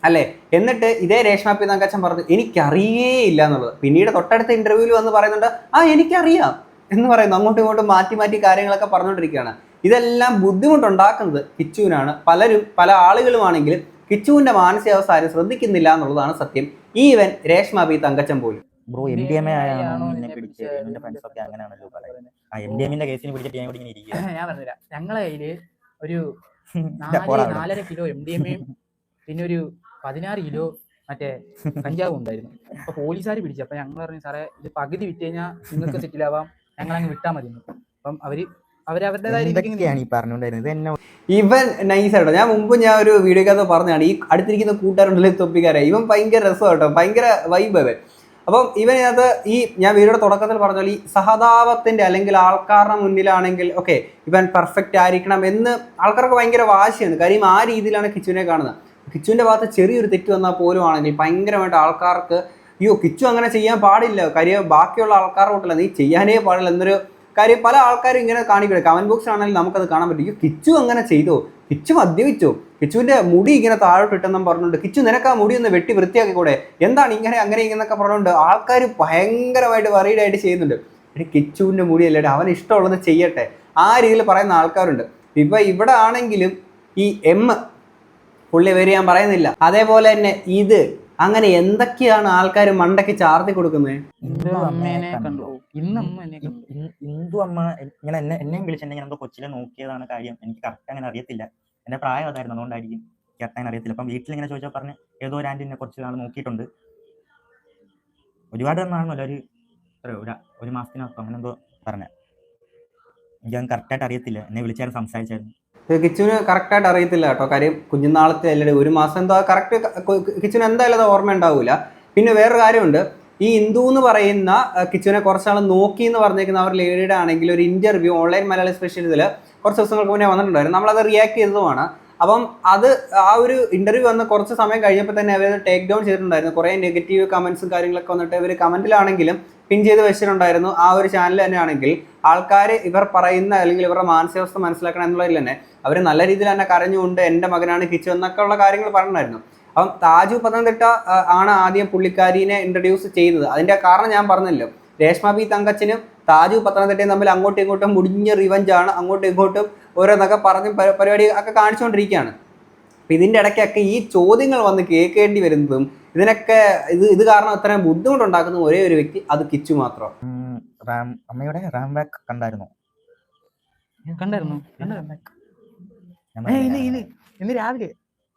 അല്ലേ? എന്നിട്ട് ഇതേ രേഷ്മ പി തങ്കച്ചൻ പറഞ്ഞു എനിക്കറിയേ ഇല്ല എന്നുള്ളത്. പിന്നീട് തൊട്ടടുത്ത ഇന്റർവ്യൂവിൽ വന്ന് പറയുന്നുണ്ട് ആ എനിക്കറിയാം എന്ന് പറയുന്നു. അങ്ങോട്ടും ഇങ്ങോട്ടും മാറ്റി മാറ്റി കാര്യങ്ങളൊക്കെ പറഞ്ഞുകൊണ്ടിരിക്കുകയാണ്. ഇതെല്ലാം ബുദ്ധിമുട്ടുണ്ടാക്കുന്നത് കിച്ചുവിനാണ്. പലരും പല ആളുകളുമാണെങ്കിലും കിച്ചുവിന്റെ മാനസികാവസ്ഥ ആരും ശ്രദ്ധിക്കുന്നില്ല എന്നുള്ളതാണ് സത്യം. ഈവൻ രേഷ്മ പി തങ്കച്ചൻ പോലും. Bro M D M A ആയാണോ എന്നെ പിടിച്ചത്? എന്റെ ഫ്രണ്ട്സ് ഒക്കെ അങ്ങനെയാണല്ലോ പറയുന്നത്. ആ എം ഡി എമ്മിന്റെ കേസിന് പിടിച്ചിട്ട് ഞാൻ ഇവിടെ ഇങ്ങനെ ഇരിക്കുക ഞാൻ പറഞ്ഞില്ല ഞങ്ങളെ കയ്യിൽ ഒരു നാല്. നാലര കിലോ എം ഡി എം എയും പിന്നെ ഒരു പതിനാറ് കിലോ മറ്റേ കഞ്ചാവും ഉണ്ടായിരുന്നു. അപ്പൊ പോലീസുകാർ പിടിച്ചു. അപ്പൊ ഞങ്ങൾ പറഞ്ഞു സാറേ ഇത് പകുതി വിറ്റ് കഴിഞ്ഞാൽ നിങ്ങൾക്ക് സെറ്റിലാവാം. ഞങ്ങൾ അങ്ങ് വിട്ടാൽ മതി എന്ന്." അപ്പം അവർ അവരവരുടേതായ പറഞ്ഞുകൊണ്ടിരുന്നത്? ഇവൻ നൈസ് ആട്ടോ. ഞാൻ മുമ്പ് ഞാൻ ഒരു വീഡിയോക്കകത്ത് പറഞ്ഞാണ് ഈ അടുത്തിരിക്കുന്ന കൂട്ടുകാരുണ്ടല്ലേ തൊപ്പിക്കാരെ. ഇവൻ ഭയങ്കര രസം കേട്ടോ. ഭയങ്കര വൈബ് അവൻ. അപ്പം ഇവൻ ഇതിനകത്ത് ഈ ഞാൻ വീഡിയോയുടെ തുടക്കത്തിൽ പറഞ്ഞ പോലെ ഈ സഹതാപത്തിന്റെ അല്ലെങ്കിൽ ആൾക്കാരുടെ മുന്നിലാണെങ്കിൽ ഓക്കെ ഇവൻ പെർഫെക്റ്റ് ആയിരിക്കണം എന്ന് ആൾക്കാർക്ക് ഭയങ്കര വാശിയാണ്. കാര്യം ആ രീതിയിലാണ് കിച്ചുവിനെ കാണുന്നത്. കിച്ചുവിന്റെ ഭാഗത്ത് ചെറിയൊരു തെറ്റ് വന്നാൽ പോലും ആണെങ്കിൽ ഭയങ്കരമായിട്ട് ആൾക്കാർക്ക് അയ്യോ കിച്ചു അങ്ങനെ ചെയ്യാൻ പാടില്ല. കാര്യം ബാക്കിയുള്ള ആൾക്കാരുടെ കൂട്ടല്ല നീ ചെയ്യാനേ പാടില്ല എന്നൊരു കാര്യം പല ആൾക്കാരും ഇങ്ങനെ കാണിക്കണം. കമന്റ് ബോക്സ് ആണെങ്കിലും നമുക്കത് കാണാൻ പറ്റും. ഈ കിച്ചു അങ്ങനെ ചെയ്തോ? കിച്ചു മദ്യപിച്ചോ? കിച്ചുവിന്റെ മുടി ഇങ്ങനെ താഴോട്ട് ഇട്ടെന്നും പറഞ്ഞുകൊണ്ട് കിച്ചു നിനക്ക് ആ മുടി ഒന്ന് വെട്ടി വൃത്തിയാക്കി കൂടെ എന്താണ് ഇങ്ങനെ അങ്ങനെ ഇങ്ങനെയൊക്കെ പറഞ്ഞുകൊണ്ട് ആൾക്കാർ ഭയങ്കരമായിട്ട് വറീഡായിട്ട് ചെയ്യുന്നുണ്ട്. എടി കിച്ചുവിന്റെ മുടിയല്ലേ? അല്ലേടെ അവൻ ഇഷ്ടമുള്ളത് ചെയ്യട്ടെ. ആ രീതിയിൽ പറയുന്ന ആൾക്കാരുണ്ട്. ഇപ്പൊ ഇവിടെ ആണെങ്കിലും ഈ എം പുള്ളി പേര് ഞാൻ പറയുന്നില്ല. അതേപോലെ തന്നെ ഇത് അങ്ങനെ എന്തൊക്കെയാണ് ആൾക്കാർ മണ്ടയ്ക്ക് ചാർത്തി കൊടുക്കുന്നത്? ഹിന്ദു അമ്മേനെ കണ്ടു. ഇന്ന് അമ്മ എന്നെ ഇ- കണ്ടു. ഇ- ഹിന്ദു അമ്മ ഇങ്ങനെ എന്നെ എന്നെയും വിളിച്ചിട്ടുണ്ടെങ്കിൽ എന്തോ കൊച്ചിലെ നോക്കിയതാണ് കാര്യം. എനിക്ക് കറക്റ്റ് അങ്ങനെ അറിയത്തില്ല. എന്റെ പ്രായം അതായിരുന്നു. അതുകൊണ്ടായിരിക്കും കറക്റ്റ് അങ്ങനെ അറിയത്തില്ല. അപ്പം വീട്ടിൽ ഇങ്ങനെ ചോദിച്ചാൽ പറഞ്ഞ് ഏതോ ഒരു ആന്റി എന്നെ കുറച്ച് നാൾ നോക്കിയിട്ടുണ്ട്. ഒരുപാട് നാളൊന്നുമല്ല ഒരു എത്രയോ ഒരു ഒരു മാസത്തിനകത്തോ അങ്ങനെ എന്തോ പറഞ്ഞ. എനിക്ക് കറക്റ്റായിട്ട് അറിയത്തില്ല. എന്നെ വിളിച്ചായിരുന്നു സംസാരിച്ചായിരുന്നു. കിച്ചുവിന് കറക്റ്റായിട്ട് അറിയത്തില്ല കേട്ടോ. കാര്യം കുഞ്ഞുനാളത്തെ അല്ലേ ഒരു മാസം എന്തോ കറക്റ്റ് കിച്ചുവിന് എന്തായാലും അത് ഓർമ്മ ഉണ്ടാവില്ല പിന്നെ വേറൊരു കാര്യമുണ്ട്. ഈ ഹിന്ദു എന്ന് പറയുന്ന കിച്ചുവിനെ കുറച്ചാൾ നോക്കി എന്ന് പറഞ്ഞേക്കുന്ന അവർ ലേഡിയുടെ ആണെങ്കിൽ ഒരു ഇന്റർവ്യൂ ഓൺലൈൻ മലയാളി സ്പെഷ്യൽ ഇതിൽ കുറച്ച് ദിവസങ്ങൾക്ക് മുന്നേ വന്നിട്ടുണ്ടായിരുന്നു. നമ്മളത് റിയാക്ട് ചെയ്തതുമാണ്. അപ്പം അത് ആ ഒരു ഇന്റർവ്യൂ വന്ന കുറച്ച് സമയം കഴിഞ്ഞപ്പോൾ തന്നെ അവർ ടേക്ക് ഡൗൺ ചെയ്തിട്ടുണ്ടായിരുന്നു. കുറേ നെഗറ്റീവ് കമന്റ്സും കാര്യങ്ങളൊക്കെ വന്നിട്ട് ഇവർ കമന്റിലാണെങ്കിലും പിൻ ചെയ്ത് വെച്ചിട്ടുണ്ടായിരുന്നു. ആ ഒരു ചാനൽ തന്നെയാണെങ്കിൽ ആൾക്കാർ ഇവർ പറയുന്ന അല്ലെങ്കിൽ ഇവരുടെ മാനസികാവസ്ഥ മനസ്സിലാക്കണം എന്നുള്ളതിൽ തന്നെ അവർ നല്ല രീതിയിൽ തന്നെ കരഞ്ഞുകൊണ്ട് എന്റെ മകനാണ് കിച്ചു എന്നൊക്കെ ഉള്ള കാര്യങ്ങൾ പറഞ്ഞിട്ടുണ്ടായിരുന്നു. അപ്പം താജു പത്തനംതിട്ട ആണ് ആദ്യം പുള്ളിക്കാരിനെ ഇൻട്രൊഡ്യൂസ് ചെയ്തത്. അതിന്റെ കാരണം ഞാൻ പറഞ്ഞല്ലോ. രേഷ്മ പി തങ്കച്ചനും താജു പത്തനംതിട്ടയും തമ്മിൽ അങ്ങോട്ടും ഇങ്ങോട്ടും മുടിഞ്ഞ റിവഞ്ചാണ് അങ്ങോട്ടും ഇങ്ങോട്ടും ഓരോന്നൊക്കെ പറഞ്ഞ് പരിപാടി ഒക്കെ കാണിച്ചുകൊണ്ടിരിക്കുകയാണ് അപ്പം ഇതിന്റെ ഇടയ്ക്കൊക്കെ ഈ ചോദ്യങ്ങൾ വന്ന് കേൾക്കേണ്ടി വരുന്നതും ഇതിനൊക്കെ ഇത് ഇത് കാരണം അത്രയും ബുദ്ധിമുട്ടുണ്ടാക്കുന്ന ഒരേ ഒരു വ്യക്തി അത് കിച്ചു മാത്രം. റാം അമ്മയുടെ റാം ബാക്ക് കണ്ടായിരുന്നോ? കണ്ടായിരുന്നു ഇന്ന് ഇന്ന് ഇന്ന് രാവിലെ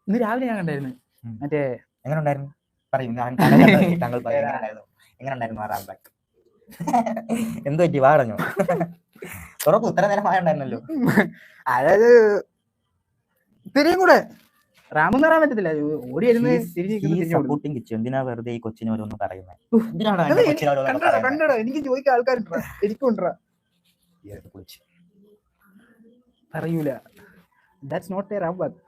ഇന്ന് രാവിലെ ഞാൻ കണ്ടായിരുന്നു. മറ്റേ എങ്ങനെ ഉണ്ടായിരുന്നു പറയും ഞാൻ താങ്കൾ പറയും എങ്ങനെ ഉണ്ടായിരുന്നു എങ്ങനെ ഉണ്ടായിരുന്നു ആ റാം ബാക്ക് എന്ത് പറ്റി വാടഞ്ഞു തുറപ്പ് ഉത്തര നേരം വായ ഉണ്ടായിരുന്നല്ലോ അതായത് തിരിയും കൂടെ. റാമൊന്നും പറയാൻ പറ്റത്തില്ല. ഓടി വരുന്നത്. സപ്പോർട്ടിങ് കിച്ചു. എന്തിനാ വെറുതെ ഈ കൊച്ചിനെ ഓരോന്ന് പറയുന്നത് കണ്ടോടാ എനിക്ക് ചോദിക്കാൻ ആൾക്കാരുണ്ടോ? എനിക്കുണ്ടാ പറയൂല. That's not a rubber back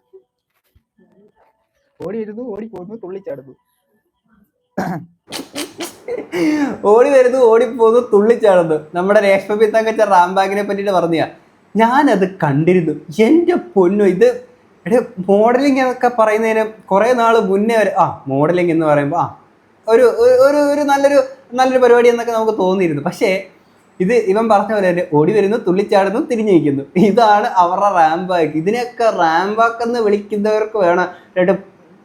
ഓടി വരുന്നു ഓടി പോകുന്നു തുള്ളിച്ചാടുന്നു. ഓടി വരുന്നു ഓടിപ്പോകുന്നു തുള്ളിച്ചാടുന്നു നമ്മുടെ രേഷ്മ പിത്താങ്കച്ച റാംബാഗിനെ പറ്റിയിട്ട് പറഞ്ഞാ ഞാനത് കണ്ടിരുന്നു. എന്റെ പൊന്നു ഇത് എടേ മോഡലിംഗ് എന്നൊക്കെ പറയുന്നതിന് കുറേ നാൾ മുന്നേ വരെ ആ മോഡലിംഗ് എന്ന് പറയുമ്പോൾ ആ ഒരു ഒരു- ഒരു നല്ലൊരു നല്ലൊരു പരിപാടി എന്നൊക്കെ നമുക്ക് തോന്നിയിരുന്നു. പക്ഷേ ഇത് ഇവൻ പറഞ്ഞ പോലെ തന്നെ ഓടി വരുന്നു തുള്ളിച്ചാടുന്നു തിരിഞ്ഞു നിൽക്കുന്നു. ഇതാണ് അവരുടെ റാംബാക്ക് ഇതിനെയൊക്കെ റാംബാക്ക് എന്ന് വിളിക്കുന്നവർക്ക് വേണം രണ്ട്